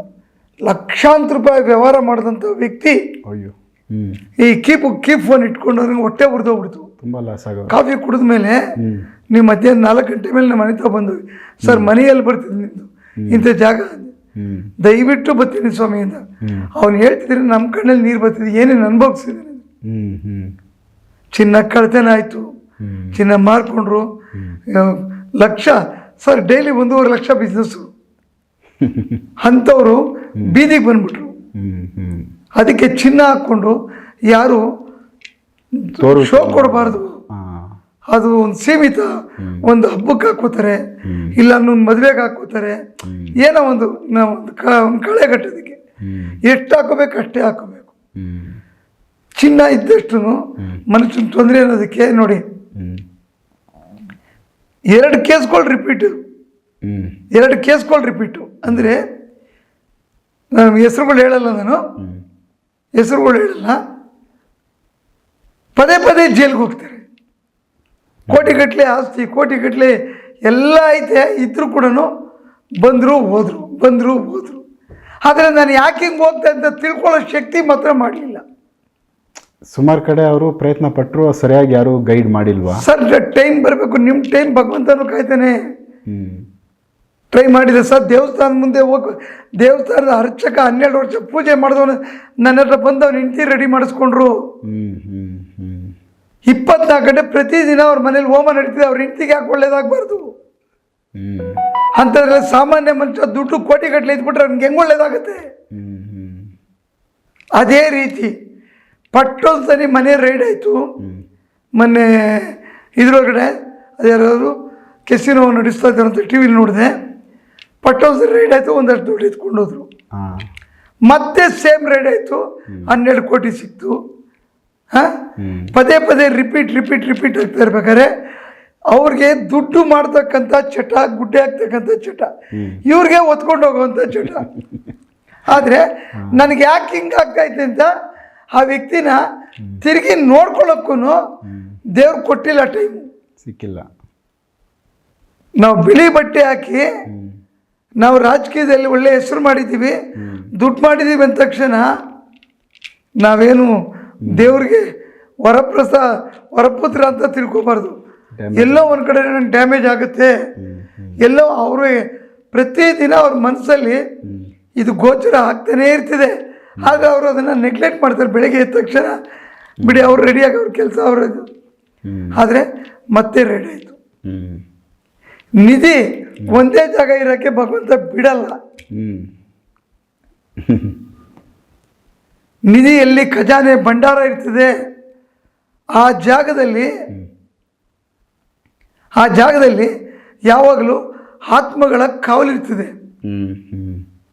ಲಕ್ಷಾಂತರ ರೂಪಾಯಿ ವ್ಯವಹಾರ ಮಾಡಿದಂಥ ವ್ಯಕ್ತಿ. ಅಯ್ಯೋ. ಈ ಕೀಪ್ ಕೀಪ್ ಫೋನ್ ಇಟ್ಕೊಂಡು ಅವ್ರಿಗೆ ಹೊಟ್ಟೆ ಉರಿದೋಗ್ಬಿಡ್ತು. ತುಂಬ ಲಾಸ್ ಆಗೋ ಕಾಫಿ ಕುಡಿದ ಮೇಲೆ ನೀವು ಮಧ್ಯಾಹ್ನ ನಾಲ್ಕು ಗಂಟೆ ಮೇಲೆ ನಮ್ಮ ಮನೆ ತಗೊಂಡು ಬಂದ್ವಿ. ಸರ್ ಮನೆಯಲ್ಲಿ ಬರ್ತಿದ್ದು ನಿಮ್ಮದು ಇಂಥ ಜಾಗ ದಯವಿಟ್ಟು ಬರ್ತೀನಿ ಸ್ವಾಮಿಯಿಂದ ಅವ್ನು ಹೇಳ್ತಿದ್ರೆ ನಮ್ಮ ಕಣ್ಣಲ್ಲಿ ನೀರು ಬರ್ತಿದೆ ಏನೇನು ಅನುಭವಿಸಿದ್ದೀನಿ ಚಿನ್ನ ಕಳ್ತನ ಆಯಿತು. ಚಿನ್ನ ಮಾರ್ಕೊಂಡ್ರು. ಲಕ್ಷ ಸರ್ ಡೈಲಿ ಒಂದೂವರೆ ಲಕ್ಷ ಬಿಸ್ನೆಸ್ಸು ಅಂಥವ್ರು ಬೀದಿಗೆ ಬಂದ್ಬಿಟ್ರು. ಅದಕ್ಕೆ ಚಿನ್ನ ಹಾಕ್ಕೊಂಡು ಯಾರು ಶೋ ಕೊಡಬಾರ್ದು. ಅದು ಒಂದು ಸೀಮಿತ ಒಂದು ಹಬ್ಬಕ್ಕೆ ಹಾಕೋತಾರೆ ಇಲ್ಲ ಅನ್ನೊಂದು ಮದುವೆಗೆ ಹಾಕೋತಾರೆ ಏನೋ ಒಂದು ನಾವು ಒಂದು ಕ ಒಂದು ಕಳೆ ಕಟ್ಟೋದಕ್ಕೆ ಎಷ್ಟು ಹಾಕೋಬೇಕು ಅಷ್ಟೇ ಹಾಕೋಬೇಕು ಚಿನ್ನ ಇದ್ದಷ್ಟು ಮನುಷ್ಯನ ತೊಂದರೆ ಅನ್ನೋದಕ್ಕೆ ನೋಡಿ. ಎರಡು ಕೇಸ್ಗಳು ರಿಪೀಟು ಎರಡು ಕೇಸ್ಗಳು ರಿಪೀಟು ಅಂದರೆ ನಾನು ಹೆಸರುಗಳು ಹೇಳಲ್ಲ ನಾನು. ಹೆಸರುಗಳು ಹೇಳಲ್ಲ. ಪದೇ ಪದೇ ಜೈಲ್ಗೆ ಹೋಗ್ತಾರೆ. ಕೋಟಿಗಟ್ಟಲೆ ಆಸ್ತಿ ಕೋಟಿಗಟ್ಟಲೆ ಎಲ್ಲ ಐತೆ ಇದ್ರೂ ಕೂಡ ಬಂದರು ಹೋದರು ಬಂದರು ಹೋದರು. ಆದರೆ ನಾನು ಯಾಕೆ ಹಿಂಗೆ ಹೋಗ್ತಾ ಅಂತ ತಿಳ್ಕೊಳ್ಳೋ ಶಕ್ತಿ ಮಾತ್ರ ಮಾಡಲಿಲ್ಲ. ಸುಮಾರು ಕಡೆ ಅವರು ಪ್ರಯತ್ನ ಪಟ್ಟರು ಸರಿಯಾಗಿ ಯಾರು ಗೈಡ್ ಮಾಡಿಲ್ವಾ? ಸರ್ ಟೈಮ್ ಬರಬೇಕು ನಿಮ್ಮ ಟೈಮ್ ಭಗವಂತನೂ ಕಾಯ್ತಾನೆ. ಟ್ರೈ ಮಾಡಿದೆ ಸರ್ ದೇವಸ್ಥಾನ ಮುಂದೆ ಹೋಗಿ ದೇವಸ್ಥಾನದ ಅರ್ಚಕ ಹನ್ನೆರಡು ವರ್ಷ ಪೂಜೆ ಮಾಡಿದವನು ನನ್ನ ಹತ್ರ ಬಂದವನು ಹಿಂಡ್ತಿ ರೆಡಿ ಮಾಡಿಸ್ಕೊಂಡ್ರು. ಇಪ್ಪತ್ನಾಲ್ಕು ಗಂಟೆ ಪ್ರತಿದಿನ ಅವ್ರ ಮನೇಲಿ ಹೋಮ ನಡೀತಿದೆ ಅವ್ರ ಹೆಂಡತಿಗೆ ಯಾಕೆ ಒಳ್ಳೇದಾಗಬಾರ್ದು? ಅಂಥದ್ರಲ್ಲಿ ಸಾಮಾನ್ಯ ಮನುಷ್ಯ ದುಡ್ಡು ಕೋಟಿ ಗಟ್ಟಲೆ ಇದ್ಬಿಟ್ರೆ ಅವ್ನಿಗೆ ಹೆಂಗೆ ಒಳ್ಳೇದಾಗುತ್ತೆ? ಅದೇ ರೀತಿ ಪಟ್ಟೊಂದು ಸರಿ ಮನೆ ರೈಡ್ ಆಯಿತು. ಮೊನ್ನೆ ಇದ್ರೊಳಗಡೆ ಅದ್ಯಾರು ಕೆಸಿನೋ ನಡೆಸ್ತಾ ಇದ್ದಾರೆ ಅಂತ ಟಿ ವಿಲಿ ನೋಡಿದೆ. ಪಟ್ಟೊಂದು ಸರಿ ರೈಡ್ ಆಯಿತು ಒಂದಷ್ಟು ದುಡ್ಡು ಎತ್ಕೊಂಡೋದ್ರು. ಮತ್ತೆ ಸೇಮ್ ರೈಡ್ ಆಯಿತು ಹನ್ನೆರಡು ಕೋಟಿ ಸಿಕ್ತು. ಹಾಂ? ಪದೇ ಪದೇ ರಿಪೀಟ್ ರಿಪೀಟ್ ರಿಪೀಟ್ ಆಗ್ತಾ ಇರ್ಬೇಕಾದ್ರೆ ಅವ್ರಿಗೆ ದುಡ್ಡು ಮಾಡ್ತಕ್ಕಂಥ ಚಟ ಗುಡ್ಡೆ ಆಗ್ತಕ್ಕಂಥ ಚಟ ಇವ್ರಿಗೆ ಒತ್ಕೊಂಡು ಹೋಗುವಂಥ ಚಟ. [laughs] ಆದರೆ ನನಗೆ ಯಾಕೆ ಹಿಂಗೆ ಆಗ್ತೈತೆ ಅಂತ ಆ ವ್ಯಕ್ತಿನ ತಿರುಗಿ ನೋಡ್ಕೊಳ್ಳೋಕ್ಕೂ ದೇವ್ರು ಕೊಟ್ಟಿಲ್ಲ ಟೈಮ್ ಸಿಕ್ಕಿಲ್ಲ. ನಾವು ಬಿಳಿ ಬಟ್ಟೆ ಹಾಕಿ ನಾವು ರಾಜಕೀಯದಲ್ಲಿ ಒಳ್ಳೆ ಹೆಸರು ಮಾಡಿದ್ದೀವಿ. ದುಡ್ಡು ಮಾಡಿದ್ದೀವಿ ಅಂದ ತಕ್ಷಣ ನಾವೇನು ದೇವ್ರಿಗೆ ವರಪ್ರಸ ವರಪುತ್ರ ಅಂತ ತಿಳ್ಕೊಬಾರ್ದು. ಎಲ್ಲೋ ಒಂದು ಕಡೆ ನನಗೆ ಡ್ಯಾಮೇಜ್ ಆಗುತ್ತೆ. ಎಲ್ಲೋ ಅವರು ಪ್ರತಿದಿನ ಅವ್ರ ಮನಸ್ಸಲ್ಲಿ ಇದು ಗೋಚರ ಆಗ್ತಾನೇ ಇರ್ತಿದೆ. ಆಗ ಅವರು ಅದನ್ನು ನೆಗ್ಲೆಕ್ಟ್ ಮಾಡ್ತಾರೆ ಬೆಳಗ್ಗೆ ಎದ್ದ ತಕ್ಷಣ. ಬಿಡಿ ಅವ್ರು ರೆಡಿಯಾಗಿ ಅವ್ರ ಕೆಲಸ ಅವ್ರದ್ದು. ಹ್ಮ್. ಆದರೆ ಮತ್ತೆ ರೆಡಿ ಆಯಿತು. ನಿಧಿ ಒಂದೇ ಜಾಗ ಇರೋಕ್ಕೆ ಭಗವಂತ ಬಿಡಲ್ಲ. [laughs] ನಿಧಿಯಲ್ಲಿ ಖಜಾನೆ ಭಂಡಾರ ಇರ್ತದೆ. ಆ ಜಾಗದಲ್ಲಿ ಆ ಜಾಗದಲ್ಲಿ ಯಾವಾಗಲೂ ಆತ್ಮಗಳ ಕಾವಲಿರ್ತದೆ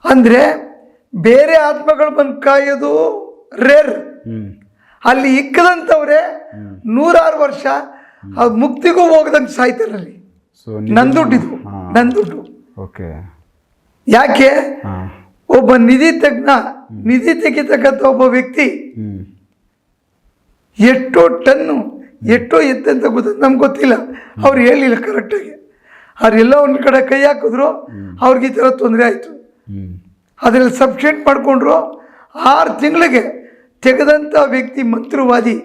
ಅಂದರೆ ಬೇರೆ ಆತ್ಮಗಳು ಬಂದು ಕಾಯೋದು ರೇರ್. ಅಲ್ಲಿ ಇಕ್ಕದಂಥವ್ರೆ ನೂರಾರು ವರ್ಷ ಅದು ಮುಕ್ತಿಗೂ ಹೋಗದಂಗೆ ಸಾಯ್ತಾರಲ್ಲಿ ಅಲ್ಲಿ. ನನ್ನ ದುಡ್ಡಿದು. ನನ್ನ ದುಡ್ಡು. ಓಕೆ ಯಾಕೆ? ಒಬ್ಬ ನಿಧಿ ತಜ್ಞ, ನಿಧಿ ತೆಗಿತಕ್ಕಂಥ ಒಬ್ಬ ವ್ಯಕ್ತಿ ಎಷ್ಟೋ ಟನ್ನು, ಎಷ್ಟೋ ಅಂತ ಗೊತ್ತ, ನಮ್ಗೆ ಗೊತ್ತಿಲ್ಲ. ಅವ್ರು ಹೇಳಿಲ್ಲ ಕರೆಕ್ಟಾಗಿ ಅವರೆಲ್ಲ ಒಂದು ಕಡೆ ಕೈ ಹಾಕಿದ್ರು, ಅವ್ರಿಗೆ ಈ ಥರ ತೊಂದರೆ ಆಯಿತು. ಅದರಲ್ಲಿ ಸಬ್ಸ್ಟೆಂಟ್ ಮಾಡಿಕೊಂಡ್ರು, ಆರು ತಿಂಗಳಿಗೆ ತೆಗೆದಂಥ ವ್ಯಕ್ತಿ ಮಂತ್ರವಾದಿ,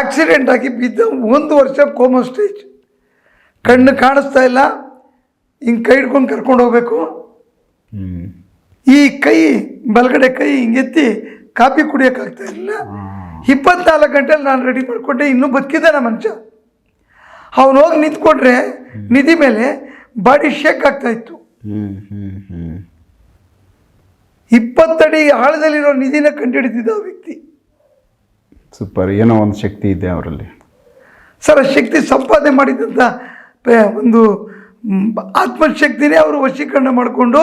ಆಕ್ಸಿಡೆಂಟ್ ಆಗಿ ಬಿದ್ದ ಒಂದು ವರ್ಷ ಕೋಮ ಸ್ಟೇಜ್. ಕಣ್ಣು ಕಾಣಿಸ್ತಾ ಇಲ್ಲ, ಹಿಂಗೆ ಕೈ ಹಿಡ್ಕೊಂಡು ಕರ್ಕೊಂಡು ಹೋಗ್ಬೇಕು. ಈ ಕೈ ಬಲಗಡೆ ಕೈ ಹಿಂಗೆತ್ತಿ ಕಾಫಿ ಕುಡಿಯೋಕ್ಕಾಗ್ತಾ ಇರಲಿಲ್ಲ ಇಪ್ಪತ್ನಾಲ್ಕು ಗಂಟೆಲಿ ನಾನು ರೆಡಿ ಮಾಡಿಕೊಂಡೆ ಇನ್ನೂ ಬದುಕಿದ್ದಾನೆ ಮನುಷ್ಯ. ಅವನು ಹೋಗಿ ನಿಂತ್ಕೊಂಡ್ರೆ ನಿಧಿ ಮೇಲೆ ಬಾಡಿ ಶೇಕ್ ಆಗ್ತಾ ಇತ್ತು. ಇಪ್ಪತ್ತಡಿ ಆಳದಲ್ಲಿರೋ ನಿಧಿನ ಕಂಡುಹಿಡಿದಿದ್ದ ಆ ವ್ಯಕ್ತಿ. ಸೂಪರ್ ಏನೋ ಒಂದು ಶಕ್ತಿ ಇದೆ ಅವರಲ್ಲಿ. ಸರ್ ಆ ಶಕ್ತಿ ಸಂಪಾದನೆ ಮಾಡಿದಂಥ ಒಂದು ಆತ್ಮಶಕ್ತಿನೇ ಅವರು ವಶೀಕರಣ ಮಾಡಿಕೊಂಡು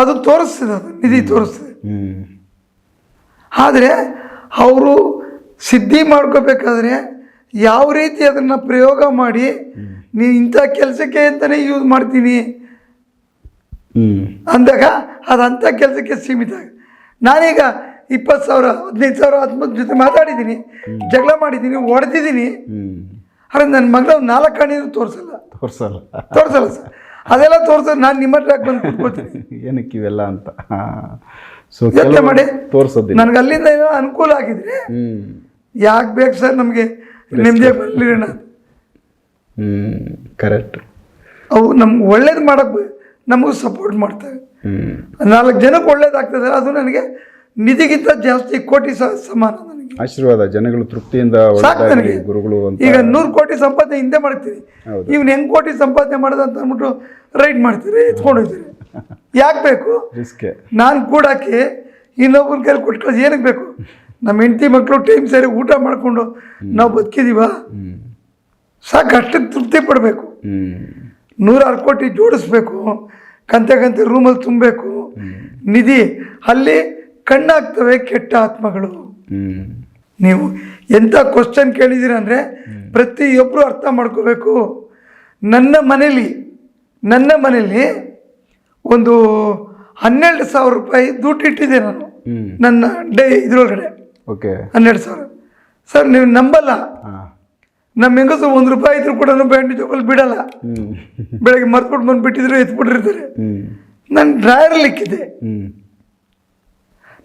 ಅದು ತೋರಿಸ್ತದೆ ಅದು ನಿಧಿ ತೋರಿಸ್ತದೆ. ಆದರೆ ಅವರು ಸಿದ್ಧಿ ಮಾಡ್ಕೋಬೇಕಾದ್ರೆ ಯಾವ ರೀತಿ ಅದನ್ನು ಪ್ರಯೋಗ ಮಾಡಿ ನೀ ಇಂಥ ಕೆಲಸಕ್ಕೆ ಅಂತಲೇ ಯೂಸ್ ಮಾಡ್ತೀನಿ. ಅಂದಾಗ ಅದು ಅಂಥ ಕೆಲಸಕ್ಕೆ ಸೀಮಿತ ಆಗ ನಾನೀಗ ಇಪ್ಪತ್ತು ಸಾವಿರ ಹದಿನೈದು ಸಾವಿರ ಹತ್ತೊಂಬತ್ತು ಜೊತೆ ಮಾತಾಡಿದ್ದೀನಿ ಜಗಳ ಮಾಡಿದ್ದೀನಿ ಹೊಡೆದಿದ್ದೀನಿ ಆದರೆ ನನ್ನ ಮಗಳ ನಾಲ್ಕು ಕಣ್ಣಿನೂ ತೋರಿಸಲ್ಲ. ತೋರಿಸಲ್ಲ. ತೋರಿಸಲ್ಲ ಸರ್. ಅದೆಲ್ಲ ತೋರಿಸೋದು ನಾನು ನಿಮ್ಮ ಹತ್ರ ಬಂದು ಕೂತ್ಕೊಳ್ತೀನಿ [laughs] ಏನಕ್ಕೆ ಇವೆಲ್ಲ ಅಂತ? ಸೊ ಯೋಚನೆ ಮಾಡಿ. ತೋರಿಸೋದು ನನಗೆ ಅಲ್ಲಿಂದ ಏನೋ ಅನುಕೂಲ ಆಗಿದ್ರೆ ಯಾಕೆ ಬೇಕು ಸರ್ ನಮಗೆ? ನಿಮ್ಮದೇ ಬರಲಿರೋಣ ಹ್ಞೂ ಕರೆಕ್ಟ್ ಅವು ನಮ್ಗೆ ಒಳ್ಳೇದು ಮಾಡೋಕ್ಕೆ ನಮಗೂ ಸಪೋರ್ಟ್ ಮಾಡ್ತವೆ. ನಾಲ್ಕು ಜನಕ್ಕೆ ಒಳ್ಳೇದಾಗ್ತದೆ ಅದು ನನಗೆ ನಿಧಿಗಿಂತ ಜಾಸ್ತಿ ಕೋಟಿ ಸಮಾನ ನನಗೆ. ಆಶೀರ್ವಾದ ಜನಗಳು ತೃಪ್ತಿಯಿಂದ ಸಾಕು ನನಗೆ. ಗುರುಗಳು ಈಗ ನೂರು ಕೋಟಿ ಸಂಪಾದನೆ ಹಿಂದೆ ಮಾಡ್ತೀನಿ ಇವ್ನ ಹೆಂಗ್ ಹೆಂಗೆ ಕೋಟಿ ಸಂಪಾದನೆ ಮಾಡೋದು ಅಂತ ಅಂದ್ಬಿಟ್ಟು ರೈಡ್ ಮಾಡ್ತೀರಿ ಎತ್ಕೊಂಡು ಹೋಗ್ತೀರಿ. ಯಾಕೆ ಬೇಕು? ರಿಸ್ಕೆ ನಾನು ಕೂಡಕ್ಕೆ ಇನ್ನೊಬ್ಬನ ಕೈಲಿ ಕೊಟ್ಟು ಕಳ್ಸಿ ಏನಕ್ಕೆ ಬೇಕು? ನಮ್ಮ ಹೆಂಡತಿ ಮಕ್ಕಳು ಟೈಮ್ ಸರಿ ಊಟ ಮಾಡಿಕೊಂಡು ನಾವು ಬದುಕಿದೀವ? ಸಾಕು ಅಷ್ಟಕ್ಕೆ ತೃಪ್ತಿ ಪಡಬೇಕು. ನೂರಾರು ಕೋಟಿ ಜೋಡಿಸ್ಬೇಕು. ಕಂತೆ ಕಂತೆ ರೂಮಲ್ಲಿ ತುಂಬಬೇಕು. ನಿಧಿ ಅಲ್ಲಿ ಕಣ್ಣಾಗ್ತವೆ ಕೆಟ್ಟ ಆತ್ಮಗಳು. ನೀವು ಎಂಥ ಕ್ವಶನ್ ಕೇಳಿದ್ದೀರ ಅಂದರೆ ಪ್ರತಿಯೊಬ್ಬರು ಅರ್ಥ ಮಾಡ್ಕೋಬೇಕು. ನನ್ನ ಮನೇಲಿ ನನ್ನ ಮನೆಯಲ್ಲಿ ಒಂದು ಹನ್ನೆರಡು ಸಾವಿರ ರೂಪಾಯಿ ದುಡ್ಡು ಇಟ್ಟಿದ್ದೆ ನಾನು. ನನ್ನ ಡೇ ಇದ್ರೊಳಗಡೆ. ಓಕೆ. ಹನ್ನೆರಡು ಸಾವಿರ. ಸರ್ ನೀವು ನಂಬಲ್ಲ. ನಮ್ಮ ಹೆಂಗಸು ಒಂದು ರೂಪಾಯಿ ಇದ್ರು ಕೂಡ ಬ್ಯಾಂಡ್ ಜೋಬಲ್ಲಿ ಬಿಡಲ್ಲ. ಬೆಳಗ್ಗೆ ಮರ್ತ್ಬಿಟ್ಟು ಬಂದುಬಿಟ್ಟಿದ್ರು ಎತ್ಬಿಟ್ಟಿರ್ತಾರೆ. ಹ್ಮ್. ನಾನು ಡ್ರಾಯರಲ್ಲಿ ಇಕ್ಕಿದ್ದೆ. ಹ್ಮ್.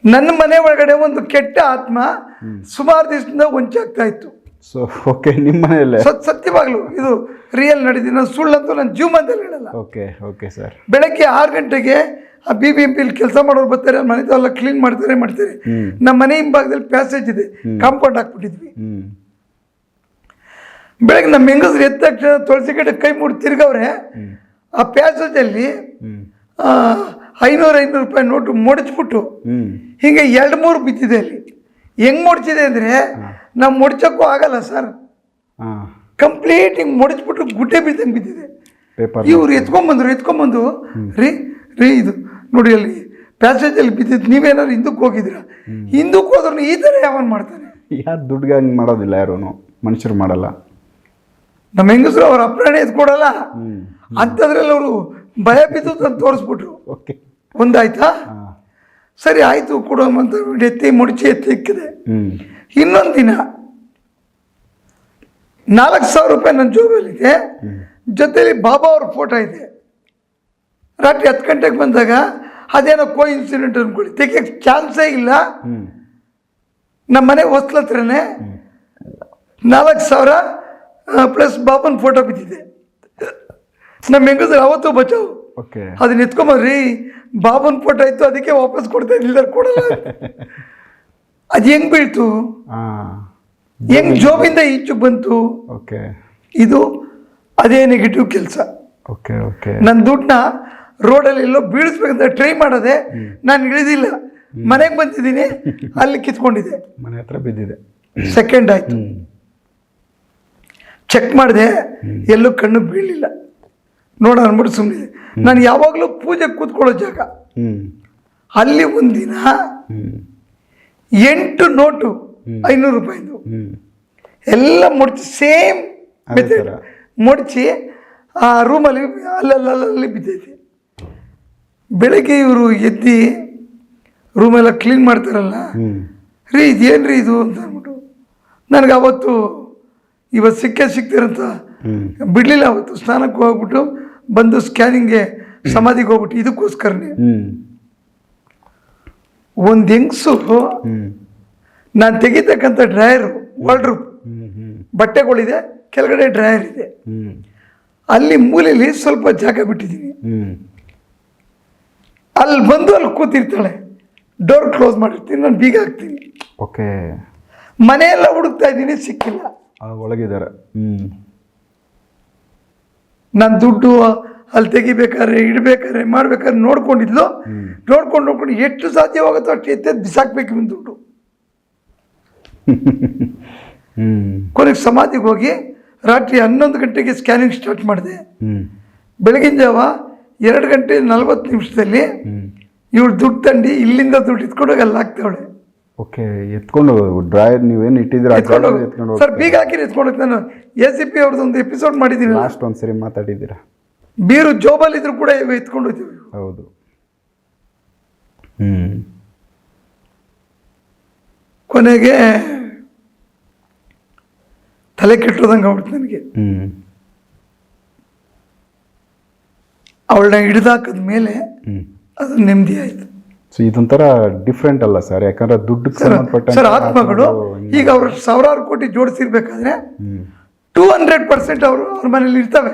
ನನ್ನ ಮನೆ ಒಳಗಡೆ ಒಂದು ಕೆಟ್ಟ ಆತ್ಮ ಸುಮಾರು ದಿವಸದಿಂದ ಹೊಂಚಾಗ್ತಾ ಇತ್ತು. ಸೊ ಓಕೆ ನಿಮ್ಮ ಮನೆಯಲ್ಲೇ ಸತ್ ಸತ್ಯವಾಗ್ಲು. ಇದು ರಿಯಲ್ ನಡೀತೀನಿ ನಾನು ಸುಳ್ಳಂತೂ ನಾನು ಜೀವಮಾನದಲ್ಲಿ ಹೇಳಲ್ಲ. ಓಕೆ ಓಕೆ ಸರ್ ಬೆಳಗ್ಗೆ ಆರು ಗಂಟೆಗೆ ಆ ಬಿ ಬಿ ಎಂ ಪಿಲಿ ಕೆಲಸ ಮಾಡೋರು ಬರ್ತಾರೆ. ಮನೆ ಎಲ್ಲ ಕ್ಲೀನ್ ಮಾಡ್ತಾರೆ ಮಾಡ್ತಾರೆ. ನಮ್ಮ ಮನೆ ಹಿಂಭಾಗದಲ್ಲಿ ಪ್ಯಾಸೇಜ್ ಇದೆ. ಕಾಂಪೌಂಡ್ ಹಾಕ್ಬಿಟ್ಟಿದ್ವಿ. ಬೆಳಗ್ಗೆ ನಮ್ಮ ಹೆಂಗಸ್ರು ಎದ್ದ ತಕ್ಷಣ ತುಳಸಿ ಕಡೆ ಕೈ ಮುಡಿ ತಿರ್ಗವ್ರೆ ಆ ಪ್ಯಾಸೇಜಲ್ಲಿ ಐನೂರು ಐನೂರು ರೂಪಾಯಿ ನೋಟು ಮೊಡಚ್ಬಿಟ್ಟು ಹಿಂಗೆ ಎರಡು ಮೂರು ಬಿದ್ದಿದೆ ಅಲ್ಲಿ. ಹೆಂಗ್ ಮುಡ್ಚಿದೆ ಅಂದರೆ ನಾವು ಮುಡ್ಚೋಕ್ಕೂ ಆಗಲ್ಲ ಸರ್. ಹಾಂ. ಕಂಪ್ಲೀಟ್ ಹಿಂಗೆ ಮುಡಿಸ್ಬಿಟ್ಟು ಗುಡ್ಡೆ ಬಿದ್ದಂಗೆ ಬಿದ್ದಿದೆ. ಪೇಪರ್ ಇವ್ರು ಎತ್ಕೊಂಬಂದ್ರು ಎತ್ಕೊಂಬಂದು ರೀ ರೀ ಇದು ನೋಡಿ ಅಲ್ಲಿ ಪ್ಯಾಸೇಜಲ್ಲಿ ಬಿದ್ದಿದ್ದು ನೀವೇನಾದ್ರು ಹಿಂದಕ್ಕೆ ಹೋಗಿದ್ದೀರಾ ಹಿಂದಕ್ಕೆ ಹೋದ್ರೂ ಈ ಥರ ಯಾವನ್ ಮಾಡ್ತಾನೆ ಯಾರು ದುಡ್ಡಿಗೆ ಹಂಗೆ ಮಾಡೋದಿಲ್ಲ ಯಾರು ಮನುಷ್ಯರು ಮಾಡಲ್ಲ. ನಮ್ಮ ಹೆಂಗಸರು ಅವ್ರ ಅಪ್ರಾಣಿ ಎತ್ಕೊಡಲ್ಲ ಅಂಥದ್ರಲ್ಲಿ ಅವರು ಭಯ ಬಿದ್ದು ತಂದು ತೋರಿಸ್ಬಿಟ್ರು. ಓಕೆ ಒಂದಾಯ್ತಾ? ಸರಿ ಆಯಿತು ಕೊಡು ಅಂತ ಎತ್ತಿ ಮುಡಿಚಿ ಎತ್ತಿ ಇಕ್ಕಿದೆ. ಇನ್ನೊಂದು ದಿನ ನಾಲ್ಕು ಸಾವಿರ ರೂಪಾಯಿ ನನ್ನ ಜೋಬಲ್ಲಿದೆ ಜೊತೆಯಲ್ಲಿ ಬಾಬಾ ಅವ್ರ ಫೋಟೋ ಇದೆ. ರಾತ್ರಿ ಹತ್ತು ಗಂಟೆಗೆ ಬಂದಾಗ ಅದೇನೋ ಕೋ ಇನ್ಸಿಡೆಂಟ್ ಅಂದ್ಕೊಳ್ಳಿ ತೆಗಿಯಕ್ಕೆ ಚಾನ್ಸೇ ಇಲ್ಲ ನಮ್ಮ ಮನೆ ಹೊಸ್ಲ ಹತ್ರನೇ ನಾಲ್ಕು ಸಾವಿರ ಪ್ಲಸ್ ಬಾಬನ್ ಫೋಟೋ ಬಿದ್ದಿದೆ. ನಮ್ಮ ಹೆಂಗಸರು ಅವತ್ತು ಬಚಾವು. ಓಕೆ. ಅದನ್ನ ಎತ್ಕೊಂಬರ್ರಿ ಬಾಬನ್ ಫೋಟೋ ಇತ್ತು ಅದಕ್ಕೆ ವಾಪಸ್ ಕೊಡ್ತಾ ಇದ್ದಿಲ್ಲ ಕೊಡಲ್ಲ. [laughs] ಅದು ಹೆಂಗ್ ಬೀಳ್ತು? ಹೆಂಗ್ ಜೋಬಿಂದ ಈಚು ಬಂತು? ಓಕೆ. ಇದು ಅದೇ ನೆಗೆಟಿವ್ ಕೆಲಸ. Okay okay. ನನ್ನ ದುಡ್ಡನ್ನ ರೋಡಲ್ಲಿ ಎಲ್ಲೋ ಬೀಳಿಸ್ಬೇಕಂತ ಟ್ರೈ ಮಾಡೋದೆ ನಾನು ಇಳಿದಿಲ್ಲ. ಮನೆಗೆ ಬಂದಿದ್ದೀನಿ [laughs] ಅಲ್ಲಿ ಕಿತ್ಕೊಂಡಿದೆ ಮನೆ ಹತ್ರ ಬಿದ್ದಿದೆ. ಸೆಕೆಂಡ್ ಆಯ್ತು. ಚೆಕ್ ಮಾಡಿದೆ ಎಲ್ಲೂ ಕಣ್ಣು ಬೀಳಲಿಲ್ಲ. ನೋಡ ಅಂದ್ಬಿಟ್ಟು ಸುಮ್ಮನೆ ನಾನು ಯಾವಾಗಲೂ ಪೂಜೆ ಕೂತ್ಕೊಳ್ಳೋ ಜಾಗ. ಅಲ್ಲಿ ಒಂದಿನ ಎಂಟು ನೋಟು ಐನೂರು ರೂಪಾಯಿದು ಎಲ್ಲ ಮುಡ್ಚಿ ಸೇಮ್ ಬಿದ್ದೈತೆ ಮೆಥಡ್. ಮುಡ್ಚಿ ಆ ರೂಮಲ್ಲಿ ಅಲ್ಲಲ್ಲಲ್ಲಿ ಬಿದ್ದೈತೆ. ಬೆಳಗ್ಗೆ ಇವರು ಎದ್ದು ರೂಮೆಲ್ಲ ಕ್ಲೀನ್ ಮಾಡ್ತಾರಲ್ಲ? ರೀ ಇದೇನು ರೀ ಇದು ಅಂತ ಅಂದ್ಬಿಟ್ಟು. ನನಗೆ ಅವತ್ತು ಇವತ್ತು ಸಿಕ್ಕೇ ಸಿಗ್ತಿರಂತ ಬಿಡಲಿಲ್ಲ ಅವತ್ತು. ಸ್ನಾನಕ್ಕೆ ಹೋಗ್ಬಿಟ್ಟು ಬಂದು ಸ್ಕ್ಯಾನಿಂಗ್ಗೆ ಸಮಾಧಿಗೆ ಹೋಗ್ಬಿಟ್ಟು ಇದಕ್ಕೋಸ್ಕರನೇ ಒಂದು ಹೆಂಗಸು ನಾನು ತೆಗಿತಕ್ಕಂಥ ಡ್ರಾಯರು ವರ್ಲ್ಡ್ ರೂಪ್ ಹ್ಮ್ ಬಟ್ಟೆಗಳಿದೆ ಕೆಳಗಡೆ ಡ್ರೈಯರ್ ಇದೆ. ಅಲ್ಲಿ ಮೂಲೆಯಲ್ಲಿ ಸ್ವಲ್ಪ ಜಾಗ ಬಿಟ್ಟಿದ್ದೀನಿ. ಅಲ್ಲಿ ಬಂದು ಅಲ್ಲಿ ಕೂತಿರ್ತಾಳೆ. ಡೋರ್ ಕ್ಲೋಸ್ ಮಾಡಿರ್ತೀನಿ ನಾನು ಬೀಗ ಹಾಕ್ತೀನಿ. ಓಕೆ. ಮನೆಯೆಲ್ಲ ಹುಡುಕ್ತಾ ಇದ್ದೀನಿ ಸಿಕ್ಕಿಲ್ಲ. ಒಳಗಿದ್ದಾರೆ. ನಾನು ದುಡ್ಡು ಅಲ್ಲಿ ತೆಗಿಬೇಕಾದ್ರೆ ಇಡಬೇಕಾದ್ರೆ ಮಾಡ್ಬೇಕಾದ್ರೆ ನೋಡ್ಕೊಂಡಿದ್ಲು? ನೋಡ್ಕೊಂಡು ನೋಡ್ಕೊಂಡು ಎಷ್ಟು ಸಾಧ್ಯವಾಗುತ್ತೋ ಅಷ್ಟು ಎತ್ತೆ ಬಿಸಾಕ್ಬೇಕು ನಿಮ್ಮ ದುಡ್ಡು. [laughs] ಕೊನೆಗೆ ಸಮಾಧಿಗೆ ಹೋಗಿ ರಾತ್ರಿ ಹನ್ನೊಂದು ಗಂಟೆಗೆ ಸ್ಕ್ಯಾನಿಂಗ್ ಸ್ಟಾರ್ಟ್ ಮಾಡಿದೆ. ಬೆಳಗಿನ ಜಾವ ಎರಡು ಗಂಟೆ ನಲ್ವತ್ತು ನಿಮಿಷದಲ್ಲಿ ಇವಳು ದುಡ್ಡು ತಂಡಿ ಇಲ್ಲಿಂದ ದುಡ್ಡು ಇಟ್ಕೊಂಡೋಗಿ ಅಲ್ಲಿ ಹಾಕ್ತಾವಳೆ. ಓಕೆ ಎತ್ಕೊಂಡು ಡ್ರಾಯರ್ ನೀವೇನು ಇಟ್ಟಿದ್ರೆ ಸರ್ ಬೀಗ ಹಾಕಿ ಎತ್ಕೊಂಡು ನಾನು ಎ ಸಿ ಪಿ ಅವ್ರದ್ದು ಒಂದು ಎಪಿಸೋಡ್ ಮಾಡಿದ್ದೀವಿ ಲಾಸ್ಟ್ ಒಂದ್ಸರಿ ಮಾತಾಡಿದ್ದೀರಾ? ಬೀರು ಜೋಬಲ್ಲಿ ಇದ್ರು ಕೂಡ ಎತ್ಕೊಂಡು ಹೋಗ್ತೀವಿ ಹೌದು. ಹ್ಮ್. ಕೊನೆಗೆ ತಲೆ ಕೆಟ್ಟೋದಂಗೆ ಆಗ್ಬಿಡ್ತು ನನಗೆ. ಹ್ಞೂ ಅವಳನ್ನ ಹಿಡಿದಾಕದ ಮೇಲೆ ಅದು ನೆಮ್ಮದಿ ಆಯ್ತು. ಸೊ ಇದೊಂಥರ ಡಿಫ್ರೆಂಟ್ ಅಲ್ಲ ಸರ್ ಯಾಕಂದ್ರೆ ದುಡ್ಡು ಸರ್ ಸಂಬಂಧಪಟ್ಟ ಸರ್ ಆತ್ಮಗಳು ಈಗ ಅವ್ರ ಸಾವಿರಾರು ಕೋಟಿ ಜೋಡಿಸಿರ್ಬೇಕಾದ್ರೆ ಟೂ ಹಂಡ್ರೆಡ್ ಪರ್ಸೆಂಟ್ ಅವರು ಅವ್ರ ಮನೇಲಿ ಇರ್ತವೆ.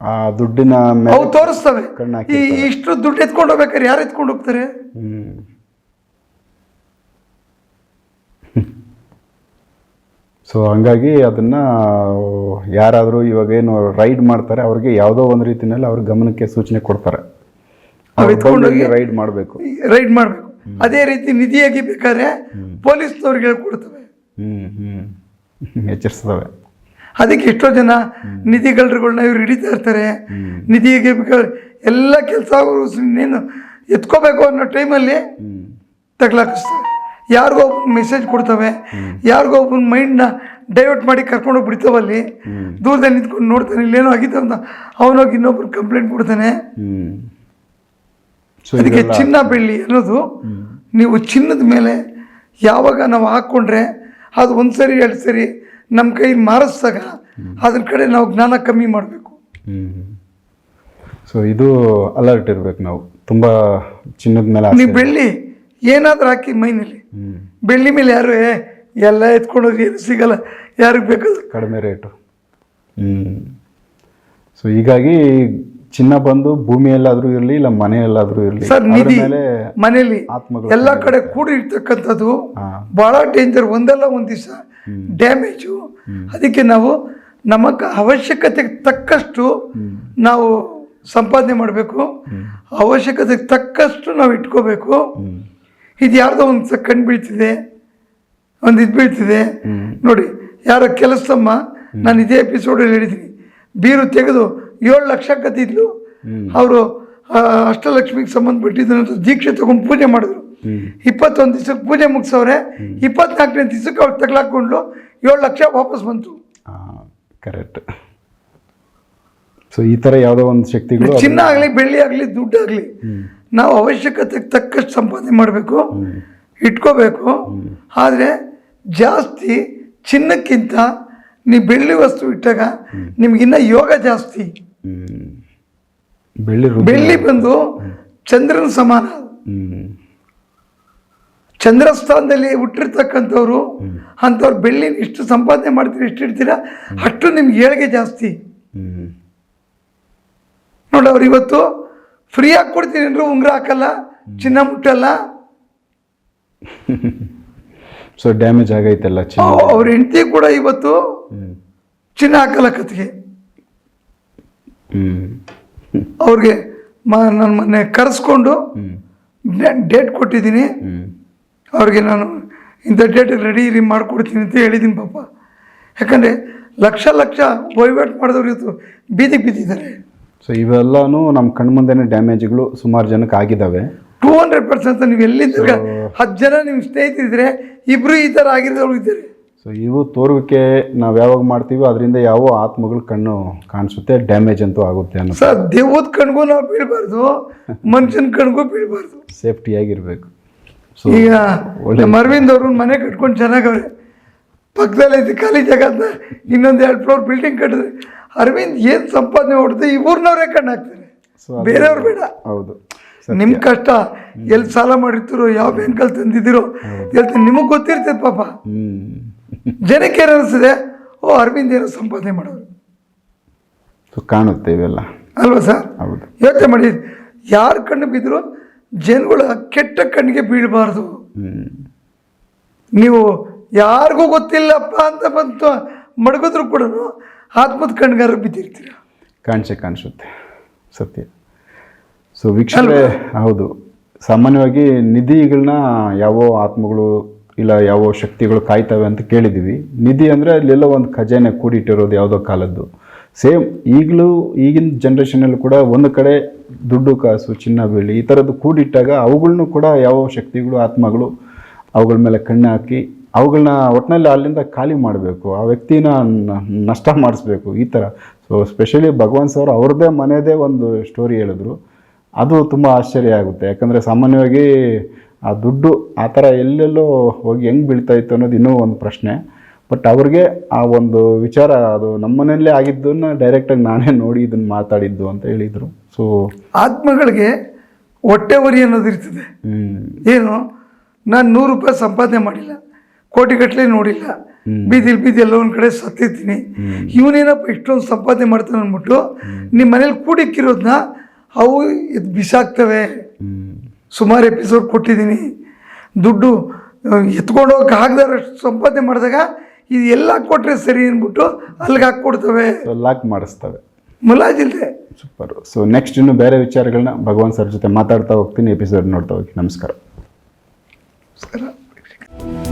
ಆ ದುಡ್ಡಿನ ಅವು ಮೇಲೆ ತೋರಿಸ್ತವೆ. ಕಣ್ಣ್ ಈ ಹಾಕಿರ್ತಾರೆ. ಇಷ್ಟು ದುಡ್ಡು ಎತ್ಕೊಂಡು ಹೋಗ್ಬೇಕಾದ್ರೆ ಯಾರು ಎತ್ಕೊಂಡು ಹೋಗ್ತಾರೆ? ಹ್ಮ್. ಸೊ ಹಂಗಾಗಿ ಅದನ್ನ ಯಾರಾದರೂ ಇವಾಗ ಏನು ರೈಡ್ ಮಾಡ್ತಾರೆ ಅವ್ರಿಗೆ ಯಾವುದೋ ಒಂದು ರೀತಿಯಲ್ಲಿ ಅವ್ರ ಗಮನಕ್ಕೆ ಸೂಚನೆ ಕೊಡ್ತಾರೆ. ಎತ್ಕೊಂಡು ಹೋಗಿ ರೈಡ್ ಮಾಡಬೇಕು. ರೈಡ್ ಮಾಡಬೇಕು. ಅದೇ ರೀತಿ ನಿಧಿಯಾಗಿ ಬೇಕಾದ್ರೆ ಪೊಲೀಸ್ನವ್ರಿಗೆ ಹೇಳ್ಕೊಡ್ತವೆ. ಹ್ಞೂ ಹ್ಮ್. ಎಚ್ಚರಿಸ್ತವೆ. ಅದಕ್ಕೆ ಎಷ್ಟೋ ಜನ ನಿಧಿಗಳ್ರುಗಳ್ನ ಇವ್ರು ಹಿಡಿತಾ ಇರ್ತಾರೆ. ನಿಧಿಗೆ ಎಲ್ಲ ಕೆಲಸ ಅವರು ಇನ್ನೇನು ಎತ್ಕೋಬೇಕು ಅನ್ನೋ ಟೈಮಲ್ಲಿ ತಗ್ಲಾಕಿಸ್ತವೆ ಯಾರಿಗೋ ಒಬ್ಬ ಮೆಸೇಜ್ ಕೊಡ್ತವೆ. ಯಾರಿಗೋ ಒಬ್ಬನ ಮೈಂಡ್ನ ಡೈವರ್ಟ್ ಮಾಡಿ ಕರ್ಕೊಂಡೋಗಿ ಬಿಡ್ತಾವಲ್ಲಿ ದೂರದಲ್ಲಿ ನಿಂತ್ಕೊಂಡು ನೋಡ್ತಾನೆ ಇಲ್ಲೇನೋ ಆಗಿತ್ತು ಅಂತ ಅವನೋಗಿ ಇನ್ನೊಬ್ರು ಕಂಪ್ಲೇಂಟ್ ಕೊಡ್ತಾನೆ. ಅದಕ್ಕೆ ಚಿನ್ನ ಬೆಳ್ಳಿ ಅನ್ನೋದು ನೀವು ಚಿನ್ನದ ಮೇಲೆ ಯಾವಾಗ ನಾವು ಹಾಕ್ಕೊಂಡ್ರೆ ಅದು ಒಂದು ಸರಿ ಎರಡು ಸರಿ ನಮ್ಮ ಕೈ ಮಾರಿಸ್ದಾಗ ಅದ್ರ ಕಡೆ ನಾವು ಜ್ಞಾನ ಕಮ್ಮಿ ಮಾಡಬೇಕು. ಸೊ ಇದು ಅಲರ್ಟ್ ಇರಬೇಕು ನಾವು. ತುಂಬ ಚಿನ್ನದ ಮೇಲೆ ನೀವು ಬೆಳ್ಳಿ ಏನಾದರೂ ಹಾಕಿ ಮೈನಲ್ಲಿ. ಬೆಳ್ಳಿ ಮೇಲೆ ಯಾರು ಏ ಎಲ್ಲ ಎತ್ಕೊಂಡೋಗಿ ಏನು ಸಿಗಲ್ಲ ಯಾರಿಗೆ ಬೇಕಾದ್ರೆ ಕಡಿಮೆ ರೇಟು ಹ್ಞೂ ಸೊ ಹೀಗಾಗಿ ಚಿನ್ನ ಬಂದು ಭೂಮಿಯಲ್ಲಾದ್ರೂ ಇರಲಿ ಇಲ್ಲ ಮನೆಯಲ್ಲಾದ್ರೂ ಇರಲಿ. ಸರ್ ನಿಧಿ ಮನೆಯಲ್ಲಿ ಆತ್ಮಗಳು ಎಲ್ಲ ಕಡೆ ಕೂಡಿ ಇರ್ತಕ್ಕಂಥದ್ದು ಬಹಳ ಡೇಂಜರ್ ಒಂದಲ್ಲ ಒಂದು ದಿವಸ ಡ್ಯಾಮೇಜು ಅದಕ್ಕೆ ನಾವು ನಮಗೆ ಅವಶ್ಯಕತೆಗೆ ತಕ್ಕಷ್ಟು ನಾವು ಸಂಪಾದನೆ ಮಾಡಬೇಕು. ಅವಶ್ಯಕತೆಗೆ ತಕ್ಕಷ್ಟು ನಾವು ಇಟ್ಕೋಬೇಕು. ಇದು ಯಾರ್ದೋ ಒಂದು ಕಣ್ಣು ಬೀಳ್ತಿದೆ. ಒಂದು ಇದು ಬೀಳ್ತಿದೆ. ನೋಡಿ ಯಾರೋ ಕೆಲಸಮ್ಮ ನಾನು ಇದೇ ಎಪಿಸೋಡಲ್ಲಿ ಹೇಳಿದ್ದೀನಿ ಬೀರು ತೆಗೆದು ಏಳು ಲಕ್ಷ ಕತ್ತಿದ್ಲು ಅವರು ಅಷ್ಟಲಕ್ಷ್ಮಿಗೆ ಸಂಬಂಧಪಟ್ಟಿದ್ದು ದೀಕ್ಷೆ ತಗೊಂಡು ಪೂಜೆ ಮಾಡಿದ್ರು. ಇಪ್ಪತ್ತೊಂದು ದಿವ್ಸಕ್ಕೆ ಪೂಜೆ ಮುಗಿಸವ್ರೆ ಇಪ್ಪತ್ನಾಲ್ಕನೇ ದಿವಸಕ್ಕೆ ಅವ್ರು ತಗ್ಲಾಕೊಂಡ್ಲು ಏಳು ಲಕ್ಷ ವಾಪಸ್ ಬಂತು. ಕರೆಕ್ಟ್ ಸೊ ಈ ಥರ ಯಾವುದೋ ಒಂದು ಶಕ್ತಿಗಳು ಚಿನ್ನ ಆಗಲಿ ಬೆಳ್ಳಿ ಆಗಲಿ ದುಡ್ಡು ಆಗಲಿ ನಾವು ಅವಶ್ಯಕತೆಗೆ ತಕ್ಕಷ್ಟು ಸಂಪಾದನೆ ಮಾಡಬೇಕು ಇಟ್ಕೋಬೇಕು. ಆದರೆ ಜಾಸ್ತಿ ಚಿನ್ನಕ್ಕಿಂತ ನೀವು ಬೆಳ್ಳಿ ವಸ್ತು ಇಟ್ಟಾಗ ನಿಮಗಿನ್ನ ಯೋಗ ಜಾಸ್ತಿ. ಬೆಳ್ಳಿ ಬೆಳ್ಳಿ ಬಂದು ಚಂದ್ರನ ಸಮಾನ. ಚಂದ್ರ ಸ್ಥಾನದಲ್ಲಿ ಹುಟ್ಟಿರ್ತಕ್ಕಂಥವ್ರು ಅಂಥವ್ರು ಬೆಳ್ಳಿನ ಇಷ್ಟು ಸಂಪಾದನೆ ಮಾಡ್ತೀರಿ ಇಷ್ಟು ಇಡ್ತೀರಾ ಅಷ್ಟು ನಿಮ್ಗೆ ಏಳಿಗೆ ಜಾಸ್ತಿ. ಹ್ಮ್. ನೋಡಿ ಅವ್ರು ಇವತ್ತು ಫ್ರೀಯಾಗಿ ಕೊಡ್ತೀನಿ ಅಂದ್ರೆ ಉಂಗ್ರ ಹಾಕಲ್ಲ ಚಿನ್ನ ಮುಟ್ಟಲ್ಲ. [laughs] ಸೊ ಡ್ಯಾಮೇಜ್ ಆಗೈತಲ್ಲ ಅವ್ರ ಹೆಂಡತಿ ಕೂಡ ಇವತ್ತು ಚಿನ್ನ ಹಾಕಲ್ಲ ಕತ್ತಿಗೆ ಅವ್ರಿಗೆ ಮ ನನ್ನ ಮೊನ್ನೆ ಕರೆಸ್ಕೊಂಡು ಡೇಟ್ ಕೊಟ್ಟಿದ್ದೀನಿ. ಅವ್ರಿಗೆ ನಾನು ಇಂಥ ಡೇಟ್ ರೆಡಿ ರೀ ಮಾಡಿಕೊಡ್ತೀನಿ ಅಂತ ಹೇಳಿದ್ದೀನಿ ಪಾಪ. ಯಾಕಂದರೆ ಲಕ್ಷ ಲಕ್ಷ ವಹಿವಾಟು ಮಾಡಿದವ್ರು ಇವತ್ತು ಬೀದಿಗೆ ಬಿದ್ದಿದ್ದಾರೆ. ಸೊ ಇವೆಲ್ಲೂ ನಮ್ಮ ಕಣ್ಮುಂದೆನೇ ಡ್ಯಾಮೇಜ್ಗಳು ಸುಮಾರು ಜನಕ್ಕೆ ಆಗಿದ್ದಾವೆ ಟೂ ಹಂಡ್ರೆಡ್ ಪರ್ಸೆಂಟ್ ನೀವು ಎಲ್ಲಿದ್ದಾಗ ಹತ್ತು ಜನ ನಿಮ್ಮ ಸ್ನೇಹಿತರಿದ್ರೆ ಇಬ್ಬರು ಈ ಥರ ಆಗಿರೋರು ಇದ್ದಾರೆ. ಸೊ ಇವು ತೋರುವಿಕೆ ನಾವು ಯಾವಾಗ ಮಾಡ್ತೀವೋ ಅದರಿಂದ ಯಾವ ಆತ್ಮಗಳು ಕಣ್ಣು ಕಾಣಿಸುತ್ತೆ ಡ್ಯಾಮೇಜ್ ಅಂತೂ ಆಗುತ್ತೆ ಅನ್ನೋ ಸರ್ ದೇವದ ಕಣ್ಗೂ ನಾವು ಬೀಳಬಾರ್ದು ಮನುಷ್ಯನ ಕಣ್ಗೂ ಬೀಳಬಾರ್ದು ಸೇಫ್ಟಿಯಾಗಿರ್ಬೇಕು ಸೊ ಈಗ ಒಳ್ಳೆ ಮರವಿಂದ್ ಅವರು ಮನೆ ಕಟ್ಕೊಂಡು ಚೆನ್ನಾಗವ್ರೆ. ಪಕ್ಕದಲ್ಲಿ ಐತಿ ಖಾಲಿ ಜಾಗ ಅಂತ ಇನ್ನೊಂದು ಎರಡು ಫ್ಲೋರ್ ಬಿಲ್ಡಿಂಗ್ ಕಟ್ಟಿದ್ರೆ ಅರವಿಂದ್ ಏನು ಸಂಪಾದನೆ ಹೊಡೆದು ಇವ್ರನ್ನವರೇ ಕಣ್ಣು ಹಾಕ್ತಾರೆ. ಬೇರೆಯವ್ರು ಬೇಡ. ಹೌದು. ನಿಮ್ಮ ಕಷ್ಟ ಎಲ್ಲಿ ಸಾಲ ಮಾಡಿರ್ತೀರೋ ಯಾವ ಬ್ಯಾಂಕಲ್ಲಿ ತಂದಿದ್ದೀರೋ ಹೇಳ್ತೀನಿ ನಿಮಗೆ ಗೊತ್ತಿರ್ತೈತೆ ಪಾಪ. ಜನಕ್ಕೆ ಏನು ಅನಿಸ್ತದೆ ಓ ಅರವಿಂದ್ ಏನೋ ಸಂಪಾದನೆ ಮಾಡೋರು. ಸೊ ಕಾಣುತ್ತೆ ಇವೆಲ್ಲ. ಅಲ್ವಾ ಸರ್? ಹೌದು. ಯೋಚನೆ ಮಾಡಿ. ಯಾರ ಕಣ್ಣು ಬಿದ್ದರೂ ಜನಗಳ ಕೆಟ್ಟ ಕಣ್ಣಿಗೆ ಬೀಳಬಾರ್ದು. ನೀವು ಯಾರಿಗೂ ಗೊತ್ತಿಲ್ಲಪ್ಪ ಅಂತ ಬಂತು ಮಡಗಿದ್ರು ಕೂಡ ಆತ್ಮದ ಕಣ್ಗಾರ ಬಿದ್ದಿರ್ತೀರ. ಕಾಣಿಸೆ ಕಾಣಿಸುತ್ತೆ. ಸತ್ಯ. ಸೊ ವೀಕ್ಷಕರೇ ಹೌದು. ಸಾಮಾನ್ಯವಾಗಿ ನಿಧಿಗಳನ್ನ ಯಾವ ಆತ್ಮಗಳು ಇಲ್ಲ ಯಾವ ಶಕ್ತಿಗಳು ಕಾಯ್ತವೆ ಅಂತ ಕೇಳಿದ್ದೀವಿ. ನಿಧಿ ಅಂದರೆ ಅಲ್ಲೆಲ್ಲ ಒಂದು ಖಜಾನೆ ಕೂಡಿಟ್ಟಿರೋದು ಯಾವುದೋ ಕಾಲದ್ದು. ಸೇಮ್ ಈಗಲೂ ಈಗಿನ ಜನ್ರೇಷನಲ್ಲಿ ಕೂಡ ಒಂದು ಕಡೆ ದುಡ್ಡು ಕಾಸು, ಚಿನ್ನ, ಬೆಳ್ಳಿ ಈ ಥರದ್ದು ಕೂಡಿಟ್ಟಾಗ ಅವುಗಳನ್ನೂ ಕೂಡ ಯಾವ ಶಕ್ತಿಗಳು, ಆತ್ಮಗಳು ಅವುಗಳ ಮೇಲೆ ಕಣ್ಣು ಹಾಕಿ ಅವುಗಳನ್ನ ಒಟ್ಟಿನಲ್ಲಿ ಅಲ್ಲಿಂದ ಖಾಲಿ ಮಾಡಬೇಕು. ಆ ವ್ಯಕ್ತಿನ ನಷ್ಟ ಮಾಡಿಸ್ಬೇಕು ಈ ಥರ. ಸೊ ಸ್ಪೆಷಲಿ ಭಗವಾನ್ ಸರ್ ಅವ್ರದ್ದೇ ಮನೆಯದೇ ಒಂದು ಸ್ಟೋರಿ ಹೇಳಿದ್ರು. ಅದು ತುಂಬ ಆಶ್ಚರ್ಯ ಆಗುತ್ತೆ. ಯಾಕಂದರೆ ಸಾಮಾನ್ಯವಾಗಿ ಆ ದುಡ್ಡು ಆ ಥರ ಎಲ್ಲೆಲ್ಲೋ ಹೋಗಿ ಹೆಂಗೆ ಬೀಳ್ತಾಯಿತ್ತು ಅನ್ನೋದು ಇನ್ನೂ ಒಂದು ಪ್ರಶ್ನೆ. ಬಟ್ ಅವ್ರಿಗೆ ಆ ಒಂದು ವಿಚಾರ ಅದು ನಮ್ಮ ಮನೆಯಲ್ಲೇ ಆಗಿದ್ದನ್ನು ಡೈರೆಕ್ಟಾಗಿ ನಾನೇ ನೋಡಿ ಇದನ್ನು ಮಾತಾಡಿದ್ದು ಅಂತ ಹೇಳಿದರು. ಸೊ ಆತ್ಮಗಳಿಗೆ ಹೊಟ್ಟೆ ಉರಿ ಅನ್ನೋದು ಇರ್ತದೆ. ಏನು? ನಾನು ನೂರು ರೂಪಾಯಿ ಸಂಪಾದನೆ ಮಾಡಿಲ್ಲ ಕೋಟಿಗಟ್ಟಲೆ ನೋಡಿಲ್ಲ ಬೀದಿಲ್ ಬೀದಿ ಎಲ್ಲ ಒಂದು ಕಡೆ ಸತ್ತಿರ್ತೀನಿ ಇವನೇನಪ್ಪ ಇಷ್ಟೊಂದು ಸಂಪಾದನೆ ಮಾಡ್ತಾನೆ ಅಂದ್ಬಿಟ್ಟು ನಿಮ್ಮ ಮನೇಲಿ ಕೂಡಿಕ್ಕಿರೋದನ್ನ ಅವು ಇದು ಬಿಸಾಕ್ತವೆ. ಸುಮಾರು ಎಪಿಸೋಡ್ ಕೊಟ್ಟಿದ್ದೀನಿ. ದುಡ್ಡು ಎತ್ಕೊಂಡು ಹೋಗಕ್ಕೆ ಸಂಪಾದನೆ ಮಾಡಿದಾಗ ಇದು ಎಲ್ಲ ಕೊಟ್ಟರೆ ಸರಿ ಅಂದ್ಬಿಟ್ಟು ಅಲ್ಲಿಗೆ ಹಾಕ್ಕೊಡ್ತವೆ. ಲಾಕ್ ಮಾಡಿಸ್ತವೆ. ಮುಲಾಜಿಲ್ದೆ ಸೂಪರ್ ಸೊ ನೆಕ್ಸ್ಟ್ ಇನ್ನು ಬೇರೆ ವಿಚಾರಗಳನ್ನ ಭಗವಾನ್ ಸರ್ ಜೊತೆ ಮಾತಾಡ್ತಾ ಹೋಗ್ತೀನಿ ಎಪಿಸೋಡ್ ನೋಡ್ತಾ ಹೋಗಿ. ನಮಸ್ಕಾರ. ನಮಸ್ಕಾರ